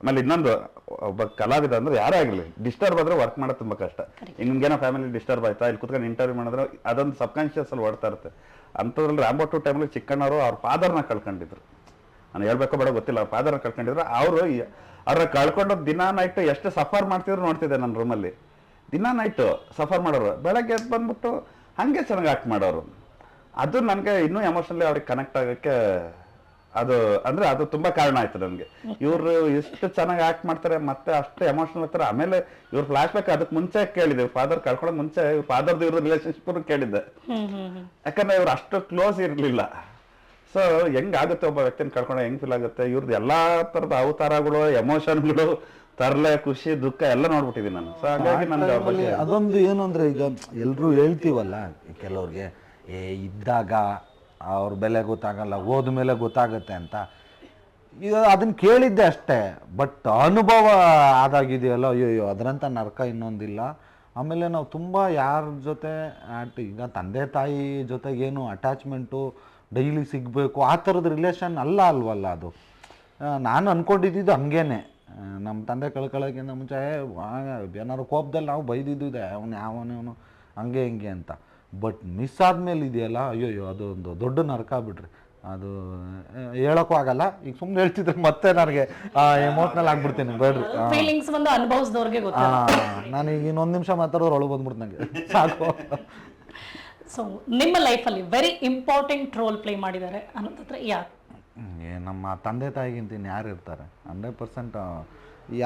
ಆಮೇಲೆ ಇನ್ನೊಂದು ಒಬ್ಬ ಕಲಾವಿದ ಅಂದ್ರೆ ಯಾರೇ ಆಗಲಿ ಡಿಸ್ಟರ್ಬ್ ಆದ್ರೆ ವರ್ಕ್ ಮಾಡೋದು ತುಂಬಾ ಕಷ್ಟ. ನಿಮ್ಗೇನೋ ಫ್ಯಾಮಿಲಿ ಡಿಸ್ಟರ್ಬ್ ಆಯ್ತಾ? ಇಲ್ಲಿ ಕುತ್ಕೊಂಡು ಇಂಟರ್ವ್ಯೂ ಮಾಡಿದ್ರೆ ಅದೊಂದು ಸಬ್ಕಾನ್ಶಿಯಸ್ ಅಲ್ಲಿ ಓಡ್ತಾ ಇರುತ್ತೆ. ಅಂಥದ್ರಲ್ಲಿ ರಾಂಬೋ ಟು ಟೈಮಲ್ಲಿ ಚಿಕ್ಕಣ್ಣವರು ಅವ್ರ ಫಾದರ್ನ ಕಳ್ಕೊಂಡಿದ್ರು. ನಾನು ಹೇಳ್ಬೇಕೋ ಬೇಡ ಗೊತ್ತಿಲ್ಲ ಅವ್ರ ಫಾದರ್ನ ಕಳ್ಕೊಂಡಿದ್ರು. ಅವರು ಅವ್ರ ಕಳ್ಕೊಂಡು ದಿನ ನೈಟ್ ಎಷ್ಟು ಸಫರ್ ಮಾಡ್ತಿದ್ರು ನೋಡ್ತಿದ್ದೆ ನನ್ನ ರೂಮಲ್ಲಿ ದಿನ ನೈಟು ಸಫರ್ ಮಾಡೋರು. ಬೆಳಗ್ಗೆ ಎದ್ದು ಬಂದ್ಬಿಟ್ಟು ಹಂಗೆ ಚೆನ್ನಾಗಿ ಆಕ್ಟ್ ಮಾಡೋರು. ಅದು ನನಗೆ ಇನ್ನೂ ಎಮೋಷನಲಿ ಅವ್ರಿಗೆ ಕನೆಕ್ಟ್ ಆಗೋಕ್ಕೆ ಅದು ಅಂದ್ರೆ ಅದು ತುಂಬಾ ಕಾರಣ ಆಯ್ತು ನನಗೆ. ಇವರು ಎಷ್ಟು ಚೆನ್ನಾಗಿ ಆಕ್ಟ್ ಮಾಡ್ತಾರೆ ಮತ್ತೆ ಅಷ್ಟು ಎಮೋಷನಲ್ ಆಗ್ತಾರೆ. ಆಮೇಲೆ ಇವ್ರ ಫ್ಲಾಶ್ ಬ್ಯಾಕ್ ಅದಕ್ಕೆ ಮುಂಚೆ ಕೇಳಿದೆ. ಫಾದರ್ ಕಳ್ಕೊಳಕ್ ಮುಂಚೆ ಫಾದರ್ದು ಇವ್ರ ರಿಲೇಶನ್ಶಿಪ್ ಕೇಳಿದ್ದೆ. ಯಾಕಂದ್ರೆ ಇವ್ರು ಅಷ್ಟು ಕ್ಲೋಸ್ ಇರ್ಲಿಲ್ಲ. ಸೊ ಹೆಂಗಾಗುತ್ತೆ ಒಬ್ಬ ವ್ಯಕ್ತಿನ ಕಳ್ಕೊಂಡ ಹೆಂಗ್ ಫೀಲ್ ಆಗುತ್ತೆ? ಇವ್ರದ್ದು ಎಲ್ಲಾ ತರದ ಅವತಾರಗಳು ಎಮೋಷನ್ಗಳು ತರಲೆ ಖುಷಿ ದುಃಖ ಎಲ್ಲ ನೋಡ್ಬಿಟ್ಟಿದ್ದೀನಿ ನಾನು. ಸೊ ಹಾಗಾಗಿ ನನ್ಗೆ ಬಗ್ಗೆ ಅದೊಂದು ಏನು ಅಂದ್ರೆ ಈಗ ಎಲ್ಲರೂ ಹೇಳ್ತೀವಲ್ಲ ಕೆಲವ್ರಿಗೆ ಏ ಇದ್ದಾಗ ಅವ್ರ ಬೆಲೆ ಗೊತ್ತಾಗಲ್ಲ ಹೋದ್ಮೇಲೆ ಗೊತ್ತಾಗುತ್ತೆ ಅಂತ. ಈಗ ಅದನ್ನ ಕೇಳಿದ್ದೆ ಅಷ್ಟೇ ಬಟ್ ಅನುಭವ ಆದಾಗಿದೆಯಲ್ಲ ಅಯ್ಯೋ ಅದರಂತ ನರಕ ಇನ್ನೊಂದಿಲ್ಲ. ಆಮೇಲೆ ನಾವು ತುಂಬ ಯಾರ ಜೊತೆ ಆಟ್ ಈಗ ತಂದೆ ತಾಯಿ ಜೊತೆಗೇನು ಅಟ್ಯಾಚ್ಮೆಂಟು ಡೈಲಿ ಸಿಗಬೇಕು, ಆ ಥರದ ರಿಲೇಷನ್ ಅಲ್ಲ ಅಲ್ವಲ್ಲ ಅದು. ನಾನು ಅಂದ್ಕೊಂಡಿದ್ದು ಹಂಗೇನೆ. ನಮ್ಮ ತಂದೆ ಕಳ್ಕೊಳ್ಳೋಕ್ಕಿಂತ ಮುಂಚೆ ಏನಾದ್ರು ಕೋಪದಲ್ಲಿ ನಾವು ಬೈದಿದ್ದು ಇದೆ, ಅವನು ಇವನು, ಹಂಗೆ, ಹಿಂಗೆ ಅಂತ. ಬಟ್ ಮಿಸ್ ಆದಮೇಲೆ ಇದೆಯಲ್ಲ ಅಯ್ಯೋಯ್ಯೋ ಅದೊಂದು ದೊಡ್ಡ ನರಕ ಬಿಡ್ರಿ ಅದು ಹೇಳೋಕ್ಕೂ ಆಗಲ್ಲ. ಈಗ ಸುಮ್ಮನೆ ಹೇಳ್ತಿದ್ರೆ ಮತ್ತೆ ನನಗೆ ಎಮೋಷ್ನಲ್ ಆಗ್ಬಿಡ್ತೀನಿ ಬೇಡ್ರಿ. ಫೀಲಿಂಗ್ಸ್ ಬಂದು ಅನುಭವಿಸಿದವ್ರಿಗೆ ಗೊತ್ತು. ನಾನು ನಾನೀಗ ಇನ್ನೊಂದು ನಿಮಿಷ ಮಾತಾಡೋರು ಒಳಗೆ ಬಂದ್ಬಿಡ್ತು ನನಗೆ ಸಾಕು. ಸೊ ನಿಮ್ಮ ಲೈಫಲ್ಲಿ ವೆರಿ ಇಂಪಾರ್ಟೆಂಟ್ ರೋಲ್ ಪ್ಲೇ ಮಾಡಿದ್ದಾರೆ ಅನ್ನೋದತ್ರ ಯಾರು? ಏ ನಮ್ಮ ತಂದೆ ತಾಯಿಗಿಂತ ಇನ್ನು ಯಾರು ಇರ್ತಾರೆ? ಹಂಡ್ರೆಡ್ ಪರ್ಸೆಂಟ್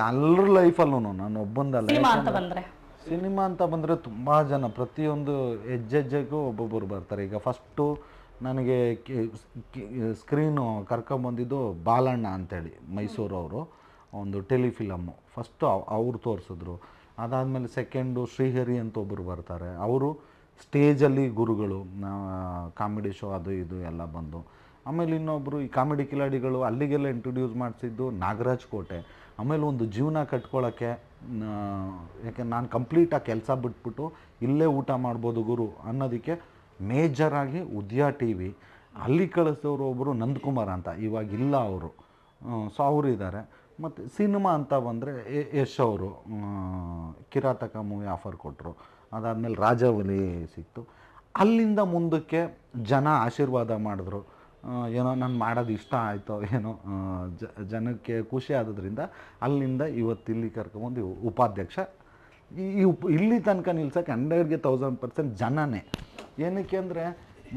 ಎಲ್ಲರ ಲೈಫಲ್ಲೂ ನಾನು ಒಬ್ಬಂದಲ್ಲ ಸಿನಿಮಾ ಅಂತ ಬಂದ್ರೆ. ಸಿನಿಮಾ ಅಂತ ಬಂದರೆ ತುಂಬ ಜನ, ಪ್ರತಿಯೊಂದು ಹೆಜ್ಜೆಜ್ಜೆಗೂ ಒಬ್ಬೊಬ್ಬರು ಬರ್ತಾರೆ. ಈಗ ಫಸ್ಟು ನನಗೆ ಸ್ಕ್ರೀನು ಕರ್ಕೊಂಬಂದಿದ್ದು ಬಾಲಣ್ಣ ಅಂತೇಳಿ, ಮೈಸೂರವರು. ಒಂದು ಟೆಲಿಫಿಲಮ್ಮು ಫಸ್ಟು ಅವ್ರು ತೋರಿಸಿದ್ರು. ಅದಾದಮೇಲೆ ಸೆಕೆಂಡು ಶ್ರೀಹರಿ ಅಂತ ಒಬ್ಬರು ಬರ್ತಾರೆ. ಅವರು ಸ್ಟೇಜಲ್ಲಿ ಗುರುಗಳು ಕಾಮಿಡಿ ಶೋ ಅದು ಇದು ಎಲ್ಲ ಬಂದು. ಆಮೇಲೆ ಇನ್ನೊಬ್ಬರು ಈ ಕಾಮಿಡಿ ಕಿಲಾಡಿಗಳು ಅಲ್ಲಿಗೆಲ್ಲ ಇಂಟ್ರೊಡ್ಯೂಸ್ ಮಾಡಿಸಿದ್ದು ನಾಗರಾಜ್ ಕೋಟೆ. ಆಮೇಲೆ ಒಂದು ಜೀವನ ಕಟ್ಕೊಳ್ಳೋಕ್ಕೆ ಯಾಕೆ ನಾನು ಕಂಪ್ಲೀಟಾಗಿ ಕೆಲಸ ಬಿಟ್ಬಿಟ್ಟು ಇಲ್ಲೇ ಊಟ ಮಾಡ್ಬೋದು ಗುರು ಅನ್ನೋದಕ್ಕೆ ಮೇಜರಾಗಿ ಉದ್ಯಾ ಟಿ ವಿ ಅಲ್ಲಿ ಕಳಿಸೋರು ಒಬ್ಬರು ನಂದಕುಮಾರ್ ಅಂತ, ಇವಾಗ ಇಲ್ಲ ಅವರು. ಸೊ ಅವರು ಇದ್ದಾರೆ ಮತ್ತು ಸಿನಿಮಾ ಅಂತ ಬಂದರೆ ಯಶ್ ಅವರು ಕಿರಾತಕ ಮೂವಿ ಆಫರ್ ಕೊಟ್ಟರು ಅದಾದಮೇಲೆ ರಾಜಾವಲಿ ಸಿಕ್ತು. ಅಲ್ಲಿಂದ ಮುಂದಕ್ಕೆ ಜನ ಆಶೀರ್ವಾದ ಮಾಡಿದ್ರು. ಏನೋ ನಾನು ಮಾಡೋದು ಇಷ್ಟ ಆಯಿತು ಏನೋ ಜನಕ್ಕೆ ಖುಷಿ ಆದದ್ರಿಂದ ಅಲ್ಲಿಂದ ಇವತ್ತು ಇಲ್ಲಿ ಕರ್ಕೊಂಬಂದು ಉಪಾಧ್ಯಕ್ಷ. ಈ ಈ ಉಪ್, ಇಲ್ಲಿ ತನಕ ನಿಲ್ಸೋಕ್ಕೆ ಹಂಡ್ರೆಡ್ಗೆ ತೌಸಂಡ್ ಪರ್ಸೆಂಟ್ ಜನನೇ. ಏನಕ್ಕೆ ಅಂದರೆ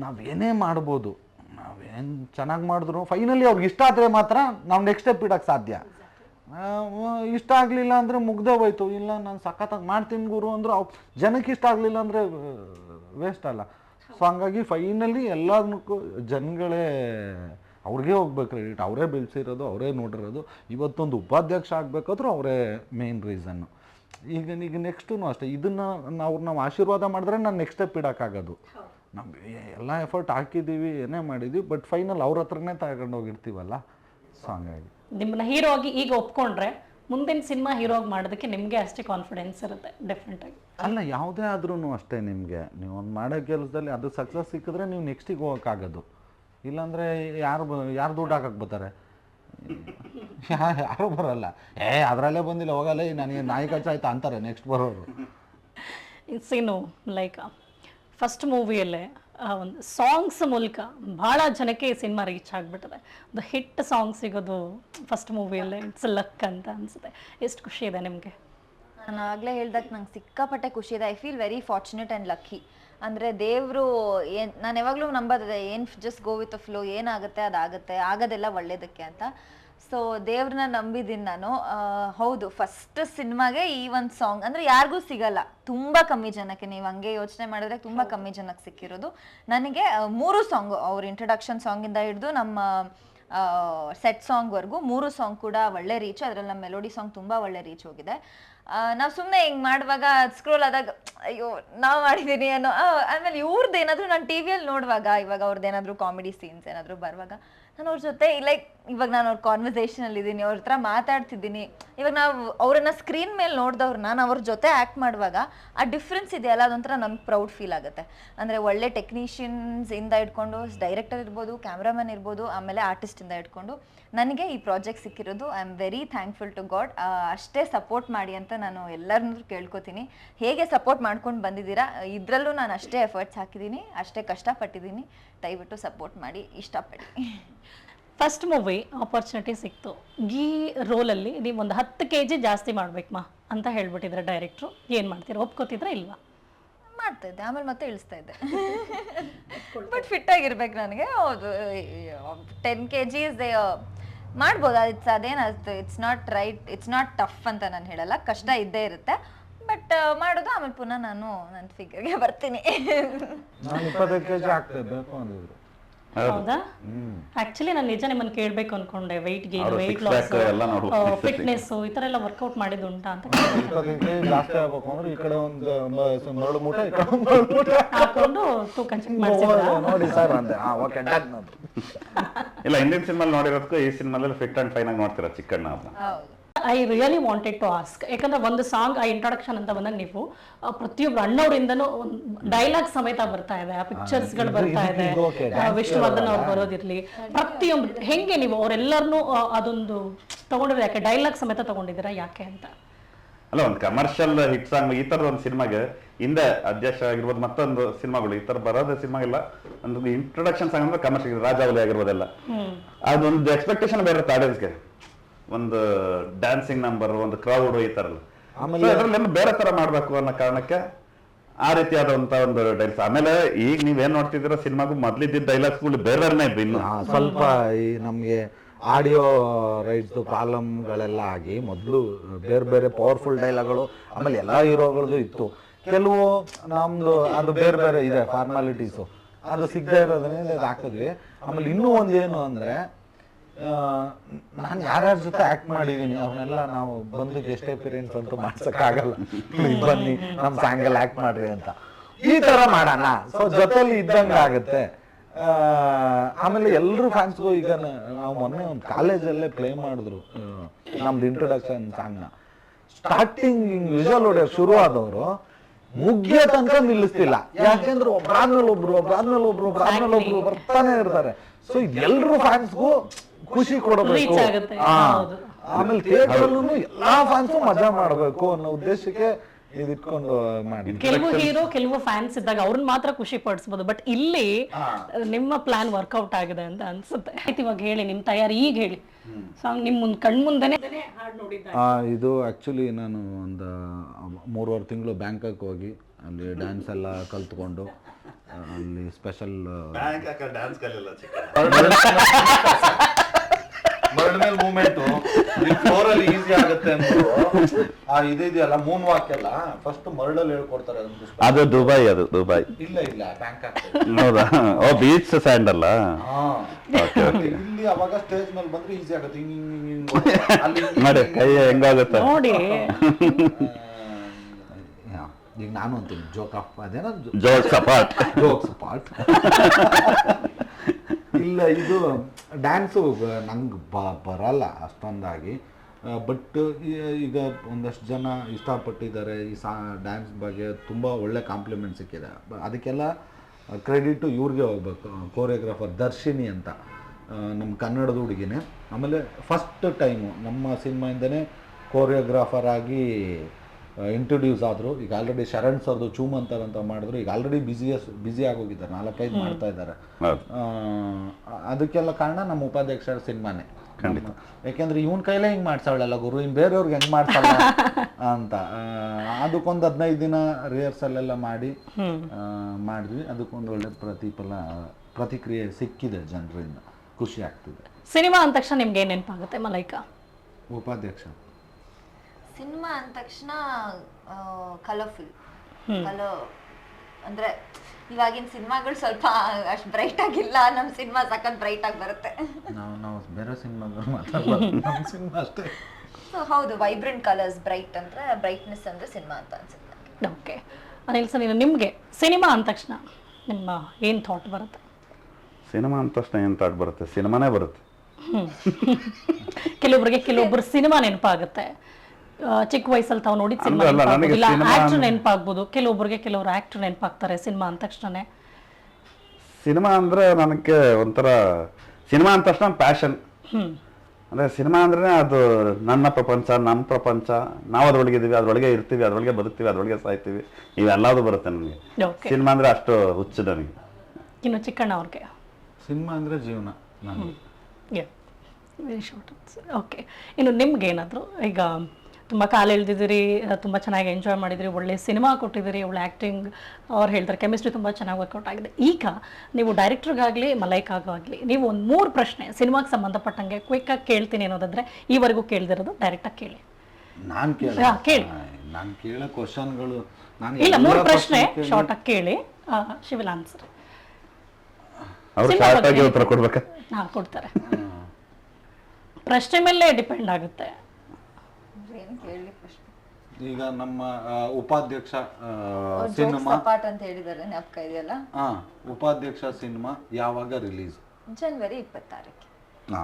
ನಾವೇನೇ ಮಾಡ್ಬೋದು, ನಾವೇನು ಚೆನ್ನಾಗಿ ಮಾಡಿದ್ರು ಫೈನಲಿ ಅವ್ರಿಗೆ ಇಷ್ಟ ಆದರೆ ಮಾತ್ರ ನಾವು ನೆಕ್ಸ್ಟ್ ಸ್ಟೆಪ್ ಇಡೋಕ್ಕೆ ಸಾಧ್ಯ. ಇಷ್ಟ ಆಗಲಿಲ್ಲ ಅಂದರೆ ಮುಗ್ದೇ ಹೋಯ್ತು. ಇಲ್ಲ, ನಾನು ಸಖತ್ತಾಗಿ ಮಾಡ್ತೀನಿ ಗುರು ಅಂದರು ಅವ್ ಜನಕ್ಕೆ ಇಷ್ಟ ಆಗಲಿಲ್ಲ ಅಂದರೆ ವೇಸ್ಟ್ ಅಲ್ಲ. ಸೊ ಹಂಗಾಗಿ ಫೈನಲಿ ಎಲ್ಲದಕ್ಕೂ ಜನಗಳೇ ಅವ್ರಿಗೆ ಹೋಗ್ಬೇಕು ಕ್ರೆಡಿಟ್ ಅವರೇ ಬೆಳೆಸಿರೋದು ಅವರೇ ನೋಡಿರೋದು. ಇವತ್ತೊಂದು ಉಪಾಧ್ಯಕ್ಷ ಆಗಬೇಕಾದ್ರೂ ಅವರೇ ಮೇನ್ ರೀಸನ್ನು ಈಗ ಈಗ ನೆಕ್ಸ್ಟೂ ಅಷ್ಟೇ. ಇದನ್ನು ನಾವು ನಾವು ಆಶೀರ್ವಾದ ಮಾಡಿದ್ರೆ ನಾನು ನೆಕ್ಸ್ಟ್ ಸ್ಟೆಪ್ ಇಡೋಕ್ಕಾಗೋದು. ನಾವು ಎಲ್ಲ ಎಫರ್ಟ್ ಹಾಕಿದ್ದೀವಿ ಏನೇ ಮಾಡಿದ್ದೀವಿ ಬಟ್ ಫೈನಲ್ ಅವ್ರ ಹತ್ರನೇ ತಗೊಂಡು ಹೋಗಿರ್ತೀವಲ್ಲ ಸೊ ಹಂಗಾಗಿ. ನಿಮ್ಮನ್ನ ಹೀರೋ ಆಗಿ ಈಗ ಒಪ್ಕೊಂಡ್ರೆ ಮುಂದಿನ ಸಿನಿಮಾ ಹೀರೋ ಆಗಿ ಮಾಡೋದಕ್ಕೆ ನಿಮಗೆ ಅಷ್ಟೇ ಕಾನ್ಫಿಡೆನ್ಸ್ ಇರುತ್ತೆ ಡೆಫಿನೆಟ್ ಆಗಿ. ಅಲ್ಲ ಯಾವುದೇ ಆದ್ರೂ ಅಷ್ಟೇ ನಿಮಗೆ. ನೀವು ಒಂದು ಮಾಡೋ ಕೆಲಸದಲ್ಲಿ ಅದು ಸಕ್ಸಸ್ ಸಿಕ್ಕಿದ್ರೆ ನೀವು ನೆಕ್ಸ್ಟಿಗೆ ಹೋಗೋಕ್ಕಾಗೋದು. ಇಲ್ಲಾಂದರೆ ಯಾರು ಯಾರು ದುಡ್ಡು ಹಾಕಕ್ಕೆ ಬರ್ತಾರೆ? ಯಾರು ಬರೋಲ್ಲ. ಏ ಅದರಲ್ಲೇ ಬಂದಿಲ್ಲ ಹೋಗಲ್ಲ ನನಗೆ ನಾಯಿ ಕಚ್ಚ ಆಯ್ತಾ ಅಂತಾರೆ ನೆಕ್ಸ್ಟ್ ಬರೋರು. ಸೀನು ಲೈಕ್ ಫಸ್ಟ್ ಮೂವಿಯಲ್ಲೇ ಒಂದು ಸಾಂಗ್ಸ್ ಮೂಲಕ ಭಾಳ ಜನಕ್ಕೆ ಈ ಸಿನಿಮಾ ರೀಚ್ ಆಗಿಬಿಟ್ಟಿದೆ. ಒಂದು ಹಿಟ್ ಸಾಂಗ್ ಸಿಗೋದು ಫಸ್ಟ್ ಮೂವಿಯಲ್ಲೇ ಇಟ್ಸ್ ಲಕ್ ಅಂತ ಅನ್ಸುತ್ತೆ. ಎಷ್ಟು ಖುಷಿ ಇದೆ ನಿಮಗೆ? ನಾನು ಆಗಲೇ ಹೇಳ್ದಾಗ ನಂಗೆ ಸಿಕ್ಕಾಪಟ್ಟೆ ಖುಷಿ ಇದೆ. I feel very fortunate and lucky ಅಂದರೆ ದೇವರು ಏನು, ನಾನು ಯಾವಾಗಲೂ ನಂಬೋದಿದೆ, ಏನು ಜಸ್ಟ್ ಗೋ ವಿತ್ ಫ್ಲೋ ಏನಾಗುತ್ತೆ ಅದಾಗುತ್ತೆ, ಆಗೋದೆಲ್ಲ ಒಳ್ಳೇದಕ್ಕೆ ಅಂತ. ಸೊ ದೇವ್ರನ್ನ ನಂಬಿದ್ದೀನಿ ನಾನು. ಹೌದು ಫಸ್ಟ್ ಸಿನಿಮಾಗೆ ಈ ಒಂದು ಸಾಂಗ್ ಅಂದರೆ ಯಾರಿಗೂ ಸಿಗಲ್ಲ. ತುಂಬ ಕಮ್ಮಿ ಜನಕ್ಕೆ ನೀವು ಹಂಗೆ ಯೋಚನೆ ಮಾಡಿದ್ರೆ ತುಂಬ ಕಮ್ಮಿ ಜನಕ್ಕೆ ಸಿಕ್ಕಿರೋದು. ನನಗೆ ಮೂರು ಸಾಂಗು ಅವ್ರ ಇಂಟ್ರಡಕ್ಷನ್ ಸಾಂಗಿಂದ ಹಿಡಿದು ನಮ್ಮ ಸೆಟ್ ಸಾಂಗ್ವರೆಗೂ ಮೂರು ಸಾಂಗ್ ಕೂಡ ಒಳ್ಳೆ ರೀಚ್ ಅದ್ರಲ್ಲಿ ನಮ್ಮ ಮೆಲೋಡಿ ಸಾಂಗ್ ತುಂಬ ಒಳ್ಳೆ ರೀಚ್ ಹೋಗಿದೆ. ನಾವು ಸುಮ್ಮನೆ ಹಿಂಗೆ ಮಾಡುವಾಗ ಸ್ಕ್ರೋಲ್ ಆದಾಗ ಅಯ್ಯೋ ನಾವು ಮಾಡಿದ್ದೀನಿ ಅನ್ನೋ ಆಮೇಲೆ ಇವ್ರದ್ದು ಏನಾದರೂ ನಾನು ಟಿ ವಿಯಲ್ಲಿ ನೋಡುವಾಗ ಇವಾಗ ಅವ್ರದ್ದು ಏನಾದರೂ ಕಾಮಿಡಿ ಸೀನ್ಸ್ ಏನಾದರೂ ಬರುವಾಗ ನಾನು ಅವ್ರ ಜೊತೆ ಲೈಕ್ ಇವಾಗ ನಾನು ಅವ್ರ ಕಾನ್ವರ್ಸೇಷನ್ ಅಲ್ಲಿ ಇದ್ದೀನಿ ಅವ್ರ ಹತ್ರ ಮಾತಾಡ್ತಿದ್ದೀನಿ. ಇವಾಗ ನಾವು ಅವ್ರನ್ನ ಸ್ಕ್ರೀನ್ ಮೇಲೆ ನೋಡಿದವ್ರು ನಾನು ಅವ್ರ ಜೊತೆ ಆ್ಯಕ್ಟ್ ಮಾಡುವಾಗ ಆ ಡಿಫ್ರೆನ್ಸ್ ಇದೆಯಲ್ಲ, ಅದೊಂಥರ ನಮ್ಗೆ ಪ್ರೌಡ್ ಫೀಲ್ ಆಗುತ್ತೆ. ಅಂದರೆ ಒಳ್ಳೆ ಟೆಕ್ನಿಷಿಯನ್ಸ್ ಇಂದ ಇಟ್ಕೊಂಡು ಡೈರೆಕ್ಟರ್ ಇರ್ಬೋದು ಕ್ಯಾಮ್ರಾಮನ್ ಇರ್ಬೋದು, ಆಮೇಲೆ ಆರ್ಟಿಸ್ಟ್ ಇಂದ ಇಟ್ಕೊಂಡು ನನಗೆ ಈ ಪ್ರಾಜೆಕ್ಟ್ ಸಿಕ್ಕಿರೋದು. I am very thankful to God ಅಷ್ಟೇ ಸಪೋರ್ಟ್ ಮಾಡಿ ಅಂತ ನಾನು ಎಲ್ಲರನ್ನೂ ಕೇಳ್ಕೊತೀನಿ. ಹೇಗೆ ಸಪೋರ್ಟ್ ಮಾಡ್ಕೊಂಡು ಬಂದಿದ್ದೀರಾ, ಇದರಲ್ಲೂ ನಾನು ಅಷ್ಟೇ ಎಫರ್ಟ್ಸ್ ಹಾಕಿದ್ದೀನಿ, ಅಷ್ಟೇ ಕಷ್ಟಪಟ್ಟಿದ್ದೀನಿ. ದಯವಿಟ್ಟು ಸಪೋರ್ಟ್ ಮಾಡಿ, ಇಷ್ಟಪಡಿ. ಫಸ್ಟ್ ಮೂವಿ ಆಪರ್ಚುನಿಟಿ ಸಿಕ್ತು. ಈ ರೋಲಲ್ಲಿ ನೀವು ಒಂದು ಹತ್ತು ಕೆ ಜಿ ಜಾಸ್ತಿ ಮಾಡ್ಬೇಕಮ್ಮ ಅಂತ ಹೇಳ್ಬಿಟ್ಟಿದ್ರೆ ಡೈರೆಕ್ಟ್ರು ಏನು ಮಾಡ್ತೀರಾ? ಒಪ್ಕೋತಿದ್ರೆ ಇಲ್ವಾ? ಮಾಡ್ತಾ ಇದ್ದೆ ಆಮೇಲೆ ಮತ್ತೆ ಇಳಿಸ್ತಾ ಇದ್ದೆ. ಬಟ್ ಫಿಟ್ ಆಗಿರ್ಬೇಕು ನನಗೆ. ಹೌದು. ಟೆನ್ ಕೆ ಜಿ ಇಸ್ ಮಾಡ್ಬೋದು. ಇಟ್ಸ್ ಅದೇನು it's not right it's not tough ಅಂತ ನಾನು ಹೇಳಲ್ಲ. ಕಷ್ಟ ಇದ್ದೇ ಇರುತ್ತೆ. ಬಟ್ ಮಾಡೋದು. ಆಮೇಲೆ ಪುನಃ ನಾನು ನನ್ನ ಫಿಗರ್ಗೆ ಬರ್ತೀನಿ. ನಾನು ಇಪ್ಪತ್ತೈದು ಕೆ ಜಿ ಅಂದಿದ್ರು. ಹೌದಾ. ಆಕ್ಚುಲಿ ನಾನು ನಿಜ ನಿಮ್ಮನ್ನ ಕೇಳಬೇಕು ಅನ್ಕೊಂಡೆ ವೆಯ್ಟ್ ಗೇನ್ ಅವ್ರು ವೆಯ್ಟ್ six pack ಎಲ್ಲ ಲಾಸ್ ಫಿಟ್ನೆಸ್ ಈ ತರ ಎಲ್ಲ ವರ್ಕೌಟ್ ಮಾಡಿದ್ದು ಉಂಟಾ ಅಂತ ಜಾಸ್ತಿ ಆಗ್ಬೇಕು ಅಂದ್ರೆ ಈ ಕಡೆ ಒಂದು ಮ- ಮರಳು ಮೂಟ ಈ ಕಡೆ ಒಂದು ಮರಳು ಮೂಟ. ಹಾಕೊಂಡು ತೂಕ ಚೆಕ್ ಮಾಡಿಸಿದ್ರ? ನೋಡಿ ಸರ್ ಅಂದೆ. ಹಾ ಓಕೆ ಡನ್ ಇಲ್ಲ ಹಿಂದಿನ ಸಿನಿಮಾ ನೋಡಿರೋದಕ್ಕೂ ಈ ಸಿನಿಮಾದಲ್ಲಿ ಫಿಟ್ ಅಂಡ್ ಫೈನ್ ಆಗಿ ನೋಡ್ತೀರಾ ಚಿಕ್ಕಣ್ಣ ಅವ್ರನ್ನ? ಹೌದು. I really wanted to ask ಯಾಕಂದ್ರೆ ಒಂದು ಸಾಂಗ್ ಆ ಇಂಟ್ರೊಡಕ್ಷನ್ ಅಂತ ಬಂದಾಗ ನೀವು ಪ್ರತಿಯೊಬ್ರು ಅಣ್ಣವರಿಂದನೂ ಡೈಲಾಗ್ ಸಮೇತ ಬರ್ತಾ ಇದೆ ಆ ಪಿಕ್ಚರ್ಸ್ಗಳು ಬರ್ತಾ ಇದೆ ವಿಷ್ಣುವರ್ಧನ್ ಅವ್ರು ಬರೋದಿರ್ಲಿ. ಪ್ರತಿಯೊಂದು ಹೆಂಗೆ ನೀವು ಅವರೆಲ್ಲರನ್ನೂ ಅದೊಂದು ತಗೊಂಡಿದ್ರೆ ಯಾಕೆ? ಡೈಲಾಗ್ ಸಮೇತ ತಗೊಂಡಿದ್ದೀರಾ ಯಾಕೆ ಅಂತ? ಅಲ್ಲ ಒಂದು ಕಮರ್ಷಿಯಲ್ ಹಿಟ್ ಸಾಂಗ್ ಈ ತರದ ಒಂದು ಸಿನಿಮಾಗೆ ಹಿಂದೆ ಅಧ್ಯಕ್ಷ ಆಗಿರ್ಬೋದು ಮತ್ತೊಂದು ಸಿನಿಮಾಗಳು ಈ ತರ ಸಿನಿಮಾ ಇಲ್ಲ ಒಂದು ಇಂಟ್ರೊಡಕ್ಷನ್ ಸಾಂಗ್ ಅಂದ್ರೆ ಕಮರ್ಷಿಯಲ್ ರಾಜಾವಲಿ ಆಗಿರ್ಬೋದೆಲ್ಲ. ಅದೊಂದು ಎಕ್ಸ್ಪೆಕ್ಟೇಷನ್ ಬೇರೆ ಆಡಿಯನ್ಸ್ಗೆ ಒಂದು ಡ್ಯಾನ್ಸಿಂಗ್ ನಂಬರ್ ಒಂದು ಕ್ರೌಡ್ ಒಯ್ತಾರಲ್ಲ. ತರ ಆಮೇಲೆ ಅದ್ರಲ್ಲಿ ಬೇರೆ ತರ ಮಾಡ್ಬೇಕು ಅನ್ನೋ ಕಾರಣಕ್ಕೆ ಆ ರೀತಿಯಾದಂತ ಒಂದು ಡೈಲಾಗ್ಸ್ ಆಮೇಲೆ ಈಗ ನೀವೇನ್ ನೋಡ್ತಿದ್ರ ಸಿನಿಮಾಗೂ ಮೊದ್ಲಿದ್ದ ಡೈಲಾಗ್ಸ್ಗಳು ಬೇರೆ ಬೇರೆನೇ ಇದ್ದು ಇನ್ನು. ಹಾ, ಸ್ವಲ್ಪ ಈ ನಮಗೆ ಆಡಿಯೋ ರೈಟ್ಸ್ ಪ್ರಾಬ್ಲಮ್ಗಳೆಲ್ಲ ಆಗಿ ಮೊದಲು ಬೇರೆ ಬೇರೆ ಪವರ್ಫುಲ್ ಡೈಲಾಗ್ಗಳು ಆಮೇಲೆ ಎಲ್ಲ ಹೀರೋಗಳದ್ದು ಇತ್ತು. ಕೆಲವು ನಮ್ದು ಅದು ಬೇರೆ ಬೇರೆ ಇದೆ ಫಾರ್ಮಾಲಿಟೀಸು ಅದು ಸಿಗದೆ ಇರೋದ್ರಿಂದ ಇದು ಹಾಕಿದ್ವಿ. ಆಮೇಲೆ ಇನ್ನೂ ಒಂದೇನು ಏನು ಅಂದ್ರೆ ನಾನು ಯಾರ್ಯಾರ ಜೊತೆ ಆಕ್ಟ್ ಮಾಡಿದೀನಿ ಅವನ್ನೆಲ್ಲ ನಾವು ಬಂದು ಗೆಸ್ಟ್ ಅಪಿರಿಯನ್ಸ್ ಅಂತೂ ಮಾಡ್ಸಕ್ಕಾಗಲ್ಲ. ಬನ್ನಿ ನಮ್ಮ ಸಾಂಗಲ್ಲಿ ಆಕ್ಟ್ ಮಾಡ್ರಿ ಅಂತ. ಈ ತರ ಮಾಡೋಣ. ಸೊ ಜೊತೆಲಿ ಇದ್ದಂಗೆ ಆಗುತ್ತೆ. ಆಮೇಲೆ ಎಲ್ಲರೂ ಫ್ಯಾನ್ಸ್ಗೂ ಈಗ ನಾವು ಮೊನ್ನೆ ಒಂದು ಕಾಲೇಜಲ್ಲೇ ಪ್ಲೇ ಮಾಡಿದ್ರು ನಮ್ದು ಇಂಟ್ರೊಡಕ್ಷನ್ ಸಾಂಗ್ನ ಸ್ಟಾರ್ಟಿಂಗ್ ವಿಜುವಲ್ ಹೊಡೆಯೋ ಶುರು ಆದವರು, ಮುಗಿಯೋ ತನಕ ನಿಲ್ಲಿಸ್ತಿಲ್ಲ. ಯಾಕೆಂದ್ರೆ ಒಬ್ರಾದ್ಮೇಲೆ ಒಬ್ರು ಒಬ್ರಾದ್ಮೇಲೆ ಒಬ್ರು ಒಬ್ರಾದ್ಮೇಲೆ ಒಬ್ರು ಬರ್ತಾನೆ ಇರ್ತಾರೆ. ಸೊ ಎಲ್ರು ಫ್ಯಾನ್ಸ್ಗೂ ಖುಷಿ ಕೊಡಬೇಕು. Reach ಆಗುತ್ತೆ, ಹೌದು. ಆಮೇಲೆ ಥಿಯೇಟರ್ ಎಲ್ಲಾ ಫ್ಯಾನ್ಸು ಮಜಾ ಮಾಡಬೇಕು ಅನ್ನೋ ಉದ್ದೇಶಕ್ಕೆ ಇದಿಟ್ಕೊಂಡು ಮಾಡಿ ಕೆಲವು ಹೀರೋ ಕೆಲವು ಫ್ಯಾನ್ಸ್ ಇದ್ದಾಗ ಅವ್ರನ್ನ ಮಾತ್ರ ಖುಷಿ ಪಡಿಸ್ಬೋದು. ಬಟ್ ಇಲ್ಲಿ ನಿಮ್ಮ ಪ್ಲಾನ್ ವರ್ಕೌಟ್ ಆಗಿದೆ ಅಂತ ಅನ್ಸುತ್ತೆ. ಆಯ್ತು ಇವಾಗ ಹೇಳಿ ನಿಮ್ ತಯಾರಿ ಈಗ ಹೇಳಿ. ಸಾಂಗ್ ನಿಮ್ ಮುಂದ್ ಕಣ್ ಮುಂದೆನೆ ಹಾಡ್ ನೋಡಿದ್ದ ಆ, ಇದು ಆಕ್ಚುಲಿ ನಾನು ಒಂದು ಮೂರುವರೆ ತಿಂಗಳು ಬ್ಯಾಂಕಾಕ್ ಹೋಗಿ ಅಲ್ಲಿ ಡ್ಯಾನ್ಸ್ ಎಲ್ಲ ಕಲ್ತ್ಕೊಂಡು ಅಲ್ಲಿ ಸ್ಪೆಷಲ್ ಬರ್ಡ್ ಮೇಲೆ ಮೂಮೆಂಟು ಫ್ಲೋರಲ್ಲಿ ಈಸಿ ಆಗುತ್ತೆ ಅಂತ ಆ ಇದೆಯಲ್ಲ ಮೂನ್ ವಾಕ್ ಎಲ್ಲ ಫಸ್ಟ್ ಮರಳಲ್ಲಿ ಹೇಳ್ಕೊಡ್ತಾರೆ ಸ್ಪ- ಅದು ದುಬೈ ಅದು ದುಬೈ. ಇಲ್ಲ ಇಲ್ಲ ಬ್ಯಾಂಕಾಕ್ ಹೌದಾ? ಓ ಬೀಚ್ ಸ್ಯಾಂಡ್ ಅಲ್ಲ? ಹಾ. ಓಕೆ ಓಕೆ ಇಲ್ಲಿ ಅವಾಗ ಸ್ಟೇಜ್ ಮೇಲೆ ಬಂದ್ರೆ ಈಸಿ ಆಗುತ್ತೆ. ಹಿಂಗ್ ಹಿಂಗ್ ಹಿಂಗ್ ಹಿಂಗ್ ಅಲ್ಲಿ ನೋಡಿ ಕೈ ಹೆಂಗಾಗುತ್ತೆ? ನೋಡಿ. ಆ, ಈಗ ನಾನು ಅಂತೀನಿ ಜೋಕ್ ಆಫ್ ಅದೇನೋ ಜೋಕ್ ಸಪಾಟ್ ಜೋಕ್ಸ್ ಪಾರ್ಟ್ ಇಲ್ಲ, ಇದು ಡ್ಯಾನ್ಸು ನಂಗೆ ಬ ಬರಲ್ಲ ಅಷ್ಟೊಂದಾಗಿ. ಬಟ್ ಈಗ ಒಂದಷ್ಟು ಜನ ಇಷ್ಟಪಟ್ಟಿದ್ದಾರೆ ಈ ಸಾ ಡ್ಯಾನ್ಸ್ ಬಗ್ಗೆ ತುಂಬ ಒಳ್ಳೆ ಕಾಂಪ್ಲಿಮೆಂಟ್ ಸಿಕ್ಕಿದೆ. ಅದಕ್ಕೆಲ್ಲ ಕ್ರೆಡಿಟು ಇವ್ರಿಗೆ ಹೋಗ್ಬೇಕು ಕೋರಿಯೋಗ್ರಾಫರ್ ದರ್ಶಿನಿ ಅಂತ ನಮ್ಮ ಕನ್ನಡದ ಹುಡುಗಿನೇ. ಆಮೇಲೆ ಫಸ್ಟ್ ಟೈಮು ನಮ್ಮ ಸಿನಿಮಾಯಿಂದನೇ ಕೋರಿಯೋಗ್ರಾಫರ್ ಆಗಿ ಇಂಟ್ರೊಡ್ಯೂಸ್ ಆದರು. ಈಗ ಆಲ್ರೆಡಿ ಶರಣ್ ಸರ್ದು ಚೂಮಂತರ್ ಅಂತ ಮಾಡಿದ್ರು. ಈಗ ಆಲ್ರೆಡಿ ಬಿಸಿಯಸ್ ಬ್ಯುಸಿ ಆಗೋಗಿದ್ದಾರೆ. ನಾಲ್ಕೈದು ಮಾಡ್ತಾ ಇದ್ದಾರೆ. ಅದಕ್ಕೆಲ್ಲ ಕಾರಣ ನಮ್ಮ ಉಪಾಧ್ಯಕ್ಷರ ಸಿನಿಮಾನೇ. ಖಂಡಿತ. ಯಾಕೆಂದ್ರೆ ಇವನ್ ಕೈಲೇ ಹಿಂಗ್ ಮಾಡ್ಸಾವಳಲ್ಲ ಗುರು. ಇನ್ ಬೇರೆಯವ್ರಿಗೆ ಹೆಂಗ್ ಮಾಡ್ಸಾಳ ಅಂತ. ಆ, ಅದಕ್ಕೊಂದು ಹದಿನೈದು ದಿನ ರಿಹರ್ಸಲ್ ಎಲ್ಲ ಮಾಡಿ ಆ, ಮಾಡಿದ್ವಿ. ಅದಕ್ಕೊಂದು ಒಳ್ಳೆ ಪ್ರತಿಫಲ ಪ್ರತಿಕ್ರಿಯೆ ಸಿಕ್ಕಿದೆ ಜನರಿಂದ. ಖುಷಿ ಆಗ್ತಿದೆ. ಸಿನಿಮಾ ಅಂದ ತಕ್ಷಣ ನಿಮ್ಗೆ ಏನ್ ನೆನಪಾಗುತ್ತೆ ಮಲೈಕಾ? ಉಪಾಧ್ಯಕ್ಷ. ಸಿನಿಮಾ ಅಂದ ತಕ್ಷಣ ಕಲರ್ಫುಲ್ ಕಲರ್ ಅಂದ್ರೆ ಇವಾಗಿನ ಸಿನಿಮಾಗಳು ಸ್ವಲ್ಪ ಅಷ್ಟು ಬ್ರೈಟ್ ಆಗಿಲ್ಲ ನಮ್ಮ ಸಿನಿಮಾ ಸಖತ್ ಬ್ರೈಟ್ ಆಗಿ ಬರುತ್ತೆ. ನಾವು ನಾವು ಬೇರೆ ಸಿನಿಮಾಗಳು ನಮ್ಮ ಸಿನಿಮಾ ಅಷ್ಟೇ. ಸೊ ಹೌದು ವೈಬ್ರೆಂಟ್ ಕಲರ್ಸ್ ಬ್ರೈಟ್ ಅಂದ್ರೆ ಬ್ರೈಟ್ನೆಸ್ ಅಂದ್ರೆ ಸಿನಿಮಾ ಅಂತ ಅನ್ಸುತ್ತೆ. ಓಕೆ. ಅನಿಲ್ ಸರ್ ಇನ್ನು ನಿಮಗೆ ಸಿನಿಮಾ ಅಂದ ತಕ್ಷಣ ನಿಮ್ಮ ಏನು ಥಾಟ್ ಬರುತ್ತೆ? ಸಿನಿಮಾ ಅಂದ ತಕ್ಷಣ ಏನು ಥಾಟ್ ಬರುತ್ತೆ? ಸಿನಿಮಾನೇ ಬರುತ್ತೆ. ಕೆಲವೊಬ್ಬರಿಗೆ ಕೆಲವೊಬ್ಬರು ಸಿನಿಮಾ ನೆನಪಾಗುತ್ತೆ. ಚಿಕ್ಕ ವಯಸ್ಸಲ್ಲಿ ತಾವು ನೋಡಿದ ಸಿನಿಮಾ ಅಲ್ಲ, ಅಲ್ಲ, ನನಗೆ ಆಕ್ಟರ್ ನೆನಪಾಗ್ಬೋದು. ಕೆಲವೊಬ್ಬರಿಗೆ ಕೆಲವರು ಆಕ್ಟರ್ ನೆನಪಾಗ್ತಾರೆ ಸಿನಿಮಾ ಅಂದ ತಕ್ಷಣ ಸಿನಿಮಾ ಅಂದ್ರೆ ನನಗೆ ಒಂಥರ ಸಿನಿಮಾ ಅಂದ ತಕ್ಷಣ ಪ್ಯಾಷನ್ ಅಂದ್ರೆ ಸಿನಿಮಾ ಅಂದ್ರೆ ಅದು ನನ್ನ ಪ್ರಪಂಚ ನಮ್ಮ ಪ್ರಪಂಚ. ನಾವು ಅದ್ರೊಳಗೆ ಇದೀವಿ ಅದರೊಳಗೆ ಇರ್ತೀವಿ ಅದ್ರೊಳಗೆ ಬದುಕ್ತೀವಿ ಅದ್ರೊಳಗೆ ಸಾಯ್ತೀವಿ. ಇವೆಲ್ಲದು ಬರುತ್ತೆ ನನಗೆ. ಓಕೆ ಸಿನಿಮಾ ಅಂದ್ರೆ ಅಷ್ಟು ಹುಚ್ಚು ನನಗೆ. ಇನ್ನು ಚಿಕ್ಕಣ್ಣ ಅವ್ರಿಗೆ? ಸಿನಿಮಾ ಅಂದರೆ ಜೀವನ ನನಗೆ. ವೆರಿ ಶಾರ್ಟ್ ಓಕೆ ಇನ್ನು ನಿಮ್ಗೆ ಏನಾದರೂ ಈಗ ತುಂಬ ಕಾಲ ಎಳ್ದಿದ್ದೀರಿ ತುಂಬ ಚೆನ್ನಾಗಿ ಎಂಜಾಯ್ ಮಾಡಿದಿರಿ ಒಳ್ಳೆ ಸಿನಿಮಾ ಕೊಟ್ಟಿದ್ದೀರಿ ಒಳ್ಳೆ ಆ್ಯಕ್ಟಿಂಗ್ ಅವ್ರು ಹೇಳ್ತಾರೆ. ಕೆಮಿಸ್ಟ್ರಿ ತುಂಬ ಚೆನ್ನಾಗಿ ವರ್ಕೌಟ್ ಆಗಿದೆ. ಈಗ ನೀವು ಡೈರೆಕ್ಟ್ರಿಗಾಗಲಿ ಮಲೈಕಾಗಲಿ ನೀವು ಒಂದು ಮೂರು ಪ್ರಶ್ನೆ ಸಿನಿಮಾಗೆ ಸಂಬಂಧಪಟ್ಟಂಗೆ ಕ್ವಿಕ್ಕಾಗಿ ಕೇಳ್ತೀನಿ ಅನ್ನೋದಾದರೆ ಈವರೆಗೂ ಕೇಳ್ದಿರೋದು ಡೈರೆಕ್ಟಾಗಿ ಕೇಳಿ. ನಾನು ಕೇಳ ಹಾ, ಕೇಳಿ. ನಾನು ಕೇಳೋ ಕ್ವಶನ್ಗಳು ನಾನು ಇಲ್ಲ ಮೂರು ಪ್ರಶ್ನೆ ಶಾರ್ಟ್ ಆಗಿ ಶಾರ್ಟಾಗಿ ಕೇಳಿ ಶಿವಿಲ್ ಆನ್ಸರ್ ಅವ್ರು ಸಿನಿಮಾ ಶಾರ್ಟ್ ಆಗಿ ಉತ್ತರ ಕೊಡ್ಬೇಕಾ? ಹಾಂ ಕೊಡ್ತಾರೆ. ಪ್ರಶ್ನೆ ಮೇಲೆ ಡಿಪೆಂಡ್ ಆಗುತ್ತೆ. ಕೇಳಿ ಈಗ ನಮ್ಮ ಆ, ಉಪಾಧ್ಯಕ್ಷ ಆ, ಸಿನಿಮಾ ಪಾಠ ಅಂತ ಹೇಳಿದ್ದಾರೆ ಜ್ಞಾಪಕ ಇದೆಯಲ್ಲ? ಹಾ ಉಪಾಧ್ಯಕ್ಷ ಸಿನಿಮಾ ಯಾವಾಗ ರಿಲೀಸ್? ಜನವರಿ ಇಪ್ಪತ್ತಾರಕ್ಕೆ. ಹಾ.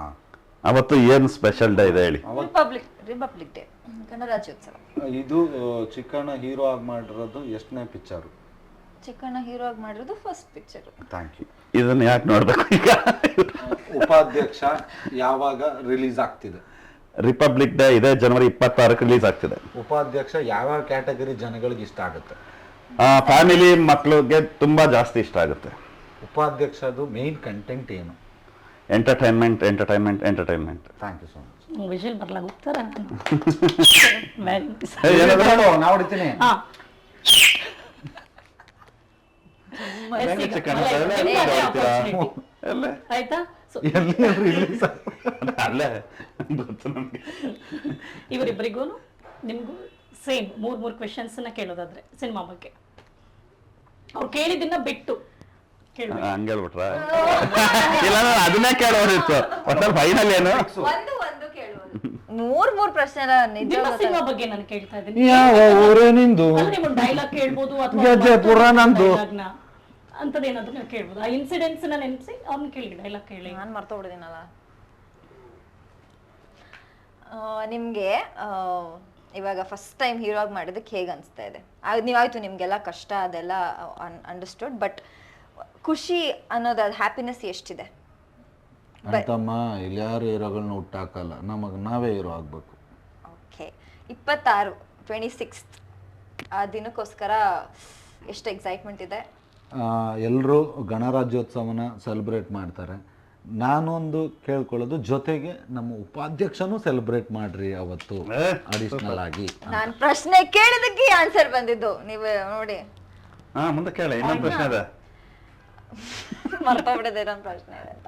ಅವತ್ತು ಏನು ಸ್ಪೆಷಲ್ ಡೇ ಇದೆ ಹೇಳಿ. ರಿಪಬ್ಲಿಕ್ ರಿಪಬ್ಲಿಕ್ ಡೇ ಗಣರಾಜ್ಯೋತ್ಸವ ಇದು ಆ, ಚಿಕ್ಕಣ್ಣ ಹೀರೋ ಆಗಿ ಮಾಡಿರೋದು ಎಷ್ಟನೇ ಪಿಕ್ಚರು? ಚಿಕ್ಕಣ್ಣ ಹೀರೋ ಆಗಿ ಮಾಡಿರೋದು ಫಸ್ಟ್ ಪಿಕ್ಚರ್. Thank you. ಇದನ್ನ ಯಾಕೆ ನೋಡ್ಬೇಕು ಈಗ? ಉಪಾಧ್ಯಕ್ಷ ಯಾವಾಗ ರಿಲೀಸ್ ಆಗ್ತಿದೆ? ರಿಪಬ್ಲಿಕ್ ಡೇ ಇದೆ ಜನವರಿ ಇಪ್ಪತ್ತಾರಕ್ಕೆ ರಿಲೀಸ್ ಆಗ್ತಿದೆ. ಉಪಾಧ್ಯಕ್ಷ ಯಾವ ಕ್ಯಾಟಗರಿ ಜನಗಳಿಗೆ ಇಷ್ಟ ಆಗುತ್ತೆ? ಫ್ಯಾಮಿಲಿ ಮಕ್ಕಳಿಗೆ ತುಂಬಾ ಜಾಸ್ತಿ ಇಷ್ಟ ಆಗುತ್ತೆ. ಉಪಾಧ್ಯಕ್ಷದು ಮೇನ್ ಕಂಟೆಂಟ್ ಏನು? Entertainment entertainment entertainment thank you so much whistle ಬರ್ಲಾಗ ಹೋಗ್ತಾರ ನಾ ಹೊಡಿತೀನಿ. ಹಾ. ಆಯ್ತಾ? ಸೊ ಎಲ್ಲಿ ರಿಲೀಸ್ ಅಲ್ಲೇ ಗೊತ್ತು ನಮ್ಗೆ. ಇವರಿಬ್ಬರಿಗೂ ನಿಮ್ಗೂ ಸೇಮ್ ಮೂರ್ ಮೂರ್ ಕ್ವೆಶನ್ಸ್ನ ಕೇಳೋದಾದ್ರೆ ಸಿನಿಮಾ ಬಗ್ಗೆ. ಅವ್ರು ಕೇಳಿದ್ದನ್ನ ಬಿಟ್ಟು ಹಂಗೇಳ್ಬಿಟ್ರ ಇಲ್ಲ ನಾನು ಅದನ್ನೇ ಕೇಳೋರಿತ್ತು ಒಟ್ನಲ್ಲಿ ಫೈನಲ್ ಏನು? ಒಂದು ಒಂದು ಕೇಳುವುದು ಮೂರ್ ಮೂರ್ ಪ್ರಶ್ನೆ ಎಲ್ಲ ನಿಜ ನಿಮ್ಮ ಸಿನಿಮಾ ಬಗ್ಗೆ ನಾನು ಕೇಳ್ತಾ ಇದ್ದೀನಿ. ಯಾವ ಊರೇ ನಿಂದು? ಡೈಲಾಗ್ ನೀವು ಡೈಲಾಗ್ ಕೇಳ್ಬೋದು ಗೆಜ್ಜೆಪುರ ನಂದು. ಡೈಲಾಗ್ನ ಅಂತದೇನಾದ್ರೂ ನೀವು ಕೇಳ್ಬೋದು. ಆ ಇನ್ಸಿಡೆಂಟ್ಸ್ನ ನೆನ್ಸಿ ಅವ್ನ ಕೇಳಿ ಡೈಲಾಗ್ ಕೇಳಿ. ನಾನು ಮರ್ತೋಗ್ಬಿಡಿದ್ದೀನಲ್ಲ ನಿಮಗೆ ಇವಾಗ ಫಸ್ಟ್ ಟೈಮ್ ಹೀರೋ ಆಗಿ ಮಾಡೋದಕ್ಕೆ ಹೇಗೆ ಅನಿಸ್ತಾ ಇದೆ? ಆಗ ನೀವಾಯ್ತು ನಿಮಗೆಲ್ಲ ಕಷ್ಟ ಅದೆಲ್ಲ ಅಂಡರ್ಸ್ಟುಡ್ ಬಟ್ ಖುಷಿ ಅನ್ನೋದು ಅದು ಹ್ಯಾಪಿನೆಸ್ ಎಷ್ಟಿದೆ? ಅಂತಮ್ಮ ಇಲ್ಲಿ ಯಾರು ಹೀರೋಗಳನ್ನ ಹುಟ್ಟಾಕಲ್ಲ ನಮಗೆ ನಾವೇ ಹೀರೋ ಆಗಬೇಕು. ಓಕೆ. ಇಪ್ಪತ್ತಾರು ಟ್ವೆಂಟಿ ಸಿಕ್ಸ್ತ್ ಆ ದಿನಕ್ಕೋಸ್ಕರ ಎಷ್ಟು ಎಕ್ಸೈಟ್ಮೆಂಟ್ ಇದೆ? ಎಲ್ಲರೂ ಗಣರಾಜ್ಯೋತ್ಸವನ ಸೆಲೆಬ್ರೇಟ್ ಮಾಡ್ತಾರೆ. ನಾನೊಂದು ಕೇಳ್ಕೊಳ್ಳೋದು ಜೊತೆಗೆ ನಮ್ಮ ಉಪಾಧ್ಯಕ್ಷನು ಸೆಲೆಬ್ರೇಟ್ ಮಾಡ್ರಿ ಅವತ್ತು ಅಡಿಷನಲ್ ಆಗಿ ನಾನು ಪ್ರಶ್ನೆ ಕೇಳಿದಕ್ಕೆ ಆನ್ಸರ್ ಬಂದಿದ್ದು. ನೀವು ನೋಡಿ. ಹಾ ಮುಂದೆ ಕೇಳಿ ಇನ್ನೊಂದು ಪ್ರಶ್ನೆ ಇದೆ. ಮರ್ತೋಗ್ಬಿಡದೆ ಇನ್ನೊಂದು ಪ್ರಶ್ನೆ ಇದೆ ಅಂತ.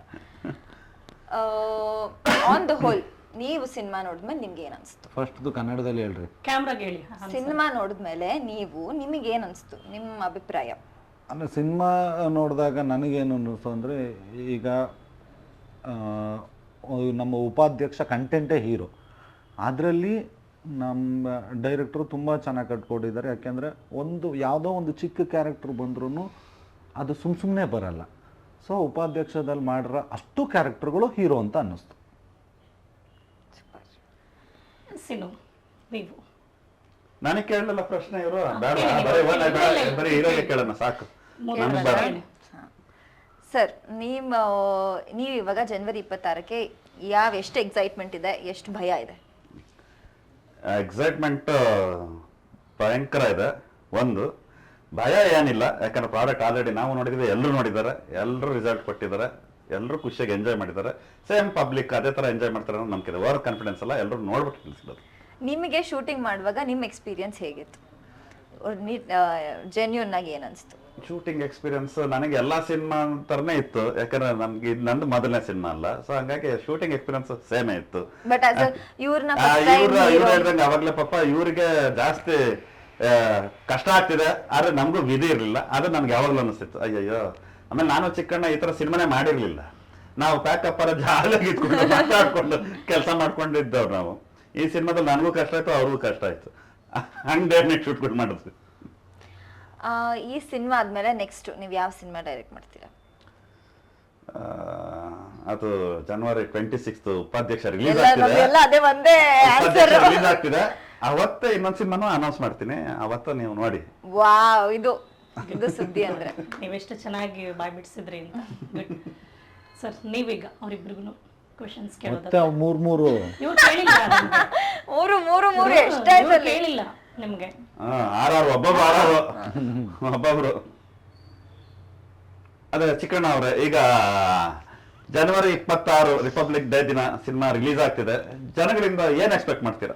ಆನ್ ದ ಹೋಲ್ ನೀವು ಸಿನಿಮಾ ನೋಡಿದ್ಮೇಲೆ ನಿಮ್ಗೆ ಏನ್ ಅನ್ಸ್ತು? ಫಸ್ಟ್ ಕನ್ನಡದಲ್ಲಿ ಹೇಳ್ರಿ. ಕ್ಯಾಮ್ರಾಗೆ ಹೇಳಿ ಸಿನಿಮಾ ನೋಡಿದ್ಮೇಲೆ ನೀವು ನಿಮಗೆ ಏನ್ ಅನ್ಸ್ತು? ನಿಮ್ಮ ಅಭಿಪ್ರಾಯ. ಅಂದ್ರೆ ಸಿನಿಮಾ ನೋಡಿದಾಗ ನನಗೇನು ಅನ್ನಿಸ್ತು ಅಂದರೆ ಈಗ ನಮ್ಮ ಉಪಾಧ್ಯಕ್ಷ ಕಂಟೆಂಟೇ ಹೀರೋ. ಅದರಲ್ಲಿ ನಮ್ಮ ಡೈರೆಕ್ಟ್ರು ತುಂಬ ಚೆನ್ನಾಗಿ ಕಟ್ಕೊಟ್ಟಿದ್ದಾರೆ. ಯಾಕೆಂದರೆ ಒಂದು ಯಾವುದೋ ಒಂದು ಚಿಕ್ಕ ಕ್ಯಾರೆಕ್ಟ್ರ್ ಬಂದ್ರೂ ಅದು ಸುಮ್ಮ ಸುಮ್ಮನೆ ಬರಲ್ಲ. ಸೊ ಉಪಾಧ್ಯಕ್ಷದಲ್ಲಿ ಮಾಡಿರೋ ಅಷ್ಟು ಕ್ಯಾರೆಕ್ಟರ್ಗಳು ಹೀರೋ ಅಂತ ಅನ್ನಿಸ್ತು. ಸಿನು ನೀವು. ನನಗೆ ಕೇಳಲಿಲ್ಲ ಪ್ರಶ್ನೆ ಇವರು. ಬೇಡ ಬರೀ ಕೇಳೋಣ ಸಾಕು ಮೂರು ನನಗೆ ಪ್ರಶ್ನೆ ಬೇಡ ಹೇಳಿ. ಸರ್ ನಿಮ್ಮ ನೀವು ಇವಾಗ ಜನವರಿ ಇಪ್ಪತ್ತಾರಕ್ಕೆ ಯಾವ ಎಷ್ಟು ಎಕ್ಸೈಟ್ಮೆಂಟ್ ಇದೆ ಎಷ್ಟು ಭಯ ಇದೆ? ಎಕ್ಸೈಟ್ಮೆಂಟ್ ಭಯಂಕರ ಇದೆ. ಒಂದು ಭಯ ಏನಿಲ್ಲ ಯಾಕಂದ್ರೆ ಪ್ರಾಡಕ್ಟ್ ಆಲ್ರೆಡಿ ನಾವು ನೋಡಿದ್ವಿ ಎಲ್ಲರೂ ನೋಡಿದ್ದಾರೆ ಎಲ್ಲರೂ ರಿಸಲ್ಟ್ ಕೊಟ್ಟಿದ್ದಾರೆ ಎಲ್ಲರೂ ಖುಷಿಯಾಗಿ ಎಂಜಾಯ್ ಮಾಡಿದ್ದಾರೆ. ಸೇಮ್ ಪಬ್ಲಿಕ್ ಅದೇ ತರ ಎಂಜಾಯ್ ಮಾಡ್ತಾರೆ ಅನ್ನೋ ನಮ್ಗೆ ಓವರ್ ಕಾನ್ಫಿಡೆನ್ಸ್ ಎಲ್ಲ ಎಲ್ಲರೂ ನೋಡ್ಬಿಟ್ಟು ತಿಳಿಸಿದ್ರು ನಿಮಗೆ ಶೂಟಿಂಗ್ ಮಾಡುವಾಗ ನಿಮ್ಮ ಎಕ್ಸ್ಪೀರಿಯನ್ಸ್ ಹೇಗಿತ್ತು? ಜೆನ್ಯೂನ್ ಆಗಿ ಏನು ಅನ್ಸ್ತು? ಶೂಟಿಂಗ್ ಎಕ್ಸ್ಪೀರಿಯನ್ಸ್ ನನಗೆ ಎಲ್ಲಾ ಸಿನಿಮಾ ತರನೇ ಇತ್ತು. ಯಾಕಂದ್ರೆ ನಮ್ಗೆ ಇದು ನಂದು ಮೊದಲನೇ ಸಿನಿಮಾ ಅಲ್ಲ. ಸೊ ಹಂಗಾಗಿ ಶೂಟಿಂಗ್ ಎಕ್ಸ್ಪೀರಿಯನ್ಸ್ ಸೇಮೇ ಇತ್ತು. ಬಟ್ ಇವ್ರನ್ನ ಇವ್ರ ಹೇಳ್ದಂಗೆ ಅವಾಗ್ಲೇ ಪಾಪ ಇವ್ರಿಗೆ ಜಾಸ್ತಿ ಕಷ್ಟ ಆಗ್ತಿದೆ. ಆದ್ರೆ ನಮಗೂ ವಿಧಿ ಇರಲಿಲ್ಲ. ಅದು ನಮ್ಗೆ ಯಾವಾಗಲೂ ಅನಿಸ್ತಿತ್ತು. ಅಯ್ಯಯ್ಯೋ. ಆಮೇಲೆ ನಾನು ಚಿಕ್ಕಣ್ಣ ಈ ತರ ಸಿನಿಮಾನೇ ಮಾಡಿರ್ಲಿಲ್ಲ. ನಾವು ಪ್ಯಾಕಪ್ ಅರ ಜಾಲಿಯಾಗಿ ಇಟ್ಕೊಂಡು ಮಾತಾಡ್ಕೊಂಡು ಕೆಲಸ ಮಾಡ್ಕೊಂಡಿದ್ದವ್ರು ನಾವು. ಈ ಸಿನಿಮಾದಲ್ಲಿ ನನಗೂ ಕಷ್ಟ ಆಯ್ತು ಅವ್ರಿಗೂ ಕಷ್ಟ ಆಯ್ತು. ಹಂಗೆ ಶೂಟ್ ಶೂಟ್ಗಳು ಮಾಡಿದ್ವಿ. ಈ ಸಿನಿಮಾ ಆದ್ಮೇಲೆ ನೆಕ್ಸ್ಟ್ ನೀವು ಯಾವ ಸಿನಿಮಾ ಡೈರೆಕ್ಟ್ ಮಾಡ್ತೀರಾ? ಆ, ಅದು ಜನವರಿ ಟ್ವೆಂಟಿ ಸಿಕ್ಸ್ ಉಪಾಧ್ಯಕ್ಷ ರಿಲೀಸ್ ಎಲ್ಲ ಅದೇ ಒಂದೇ ಆನ್ಸರ್ ರಿಲೀಸ್ ಆಗ್ತಿದೆ. ಅವತ್ತೇ ಇನ್ನೊಂದ್ ಸಿನಿಮಾನು ಅನೌನ್ಸ್ ಮಾಡ್ತೀನಿ. ಅವತ್ತ ನೀವು ನೋಡಿ. ವಾವ್ ಇದು ಇದು ಸುದ್ದಿ ಅಂದ್ರೆ. ನೀವೆಷ್ಟು ಚೆನ್ನಾಗಿ ಬಾಯ್ ಬಿಡಿಸಿದ್ರಿ ಅಂತ. ಗುಡ್ ಸರ್ ನೀವೀಗ ಅವ್ರಿಬ್ರಿಗೂ ಕ್ವಶನ್ಸ್ ಕೇಳೋದು ಮತ್ತೆ ಮೂರ್ ಮೂರು. ಇವ್ರು ಕೇಳಿಲ್ಲ ಮೂರು ಮೂರು ಮೂರು ಇವ್ರು ಎಷ್ಟಾಯ್ತಲ್ಲಿ ಕೇಳಿಲ್ಲ. ನಿಮ್ಗೆ. ಆರಾರು ಒಬ್ಬೊಬ್ರು ಆರಾರು. ಒಬ್ಬೊಬ್ರು. ಅದೇ ಚಿಕ್ಕಣ್ಣ ಅವ್ರೆ ಈಗ ಜನವರಿ ಇಪ್ಪತ್ತಾರು ರಿಪಬ್ಲಿಕ್ ಡೇ ದಿನ ಸಿನಿಮಾ ರಿಲೀಸ್ ಆಗ್ತಿದೆ. ಜನಗಳಿಂದ ಏನು ಎಕ್ಸ್ಪೆಕ್ಟ್ ಮಾಡ್ತೀರಾ?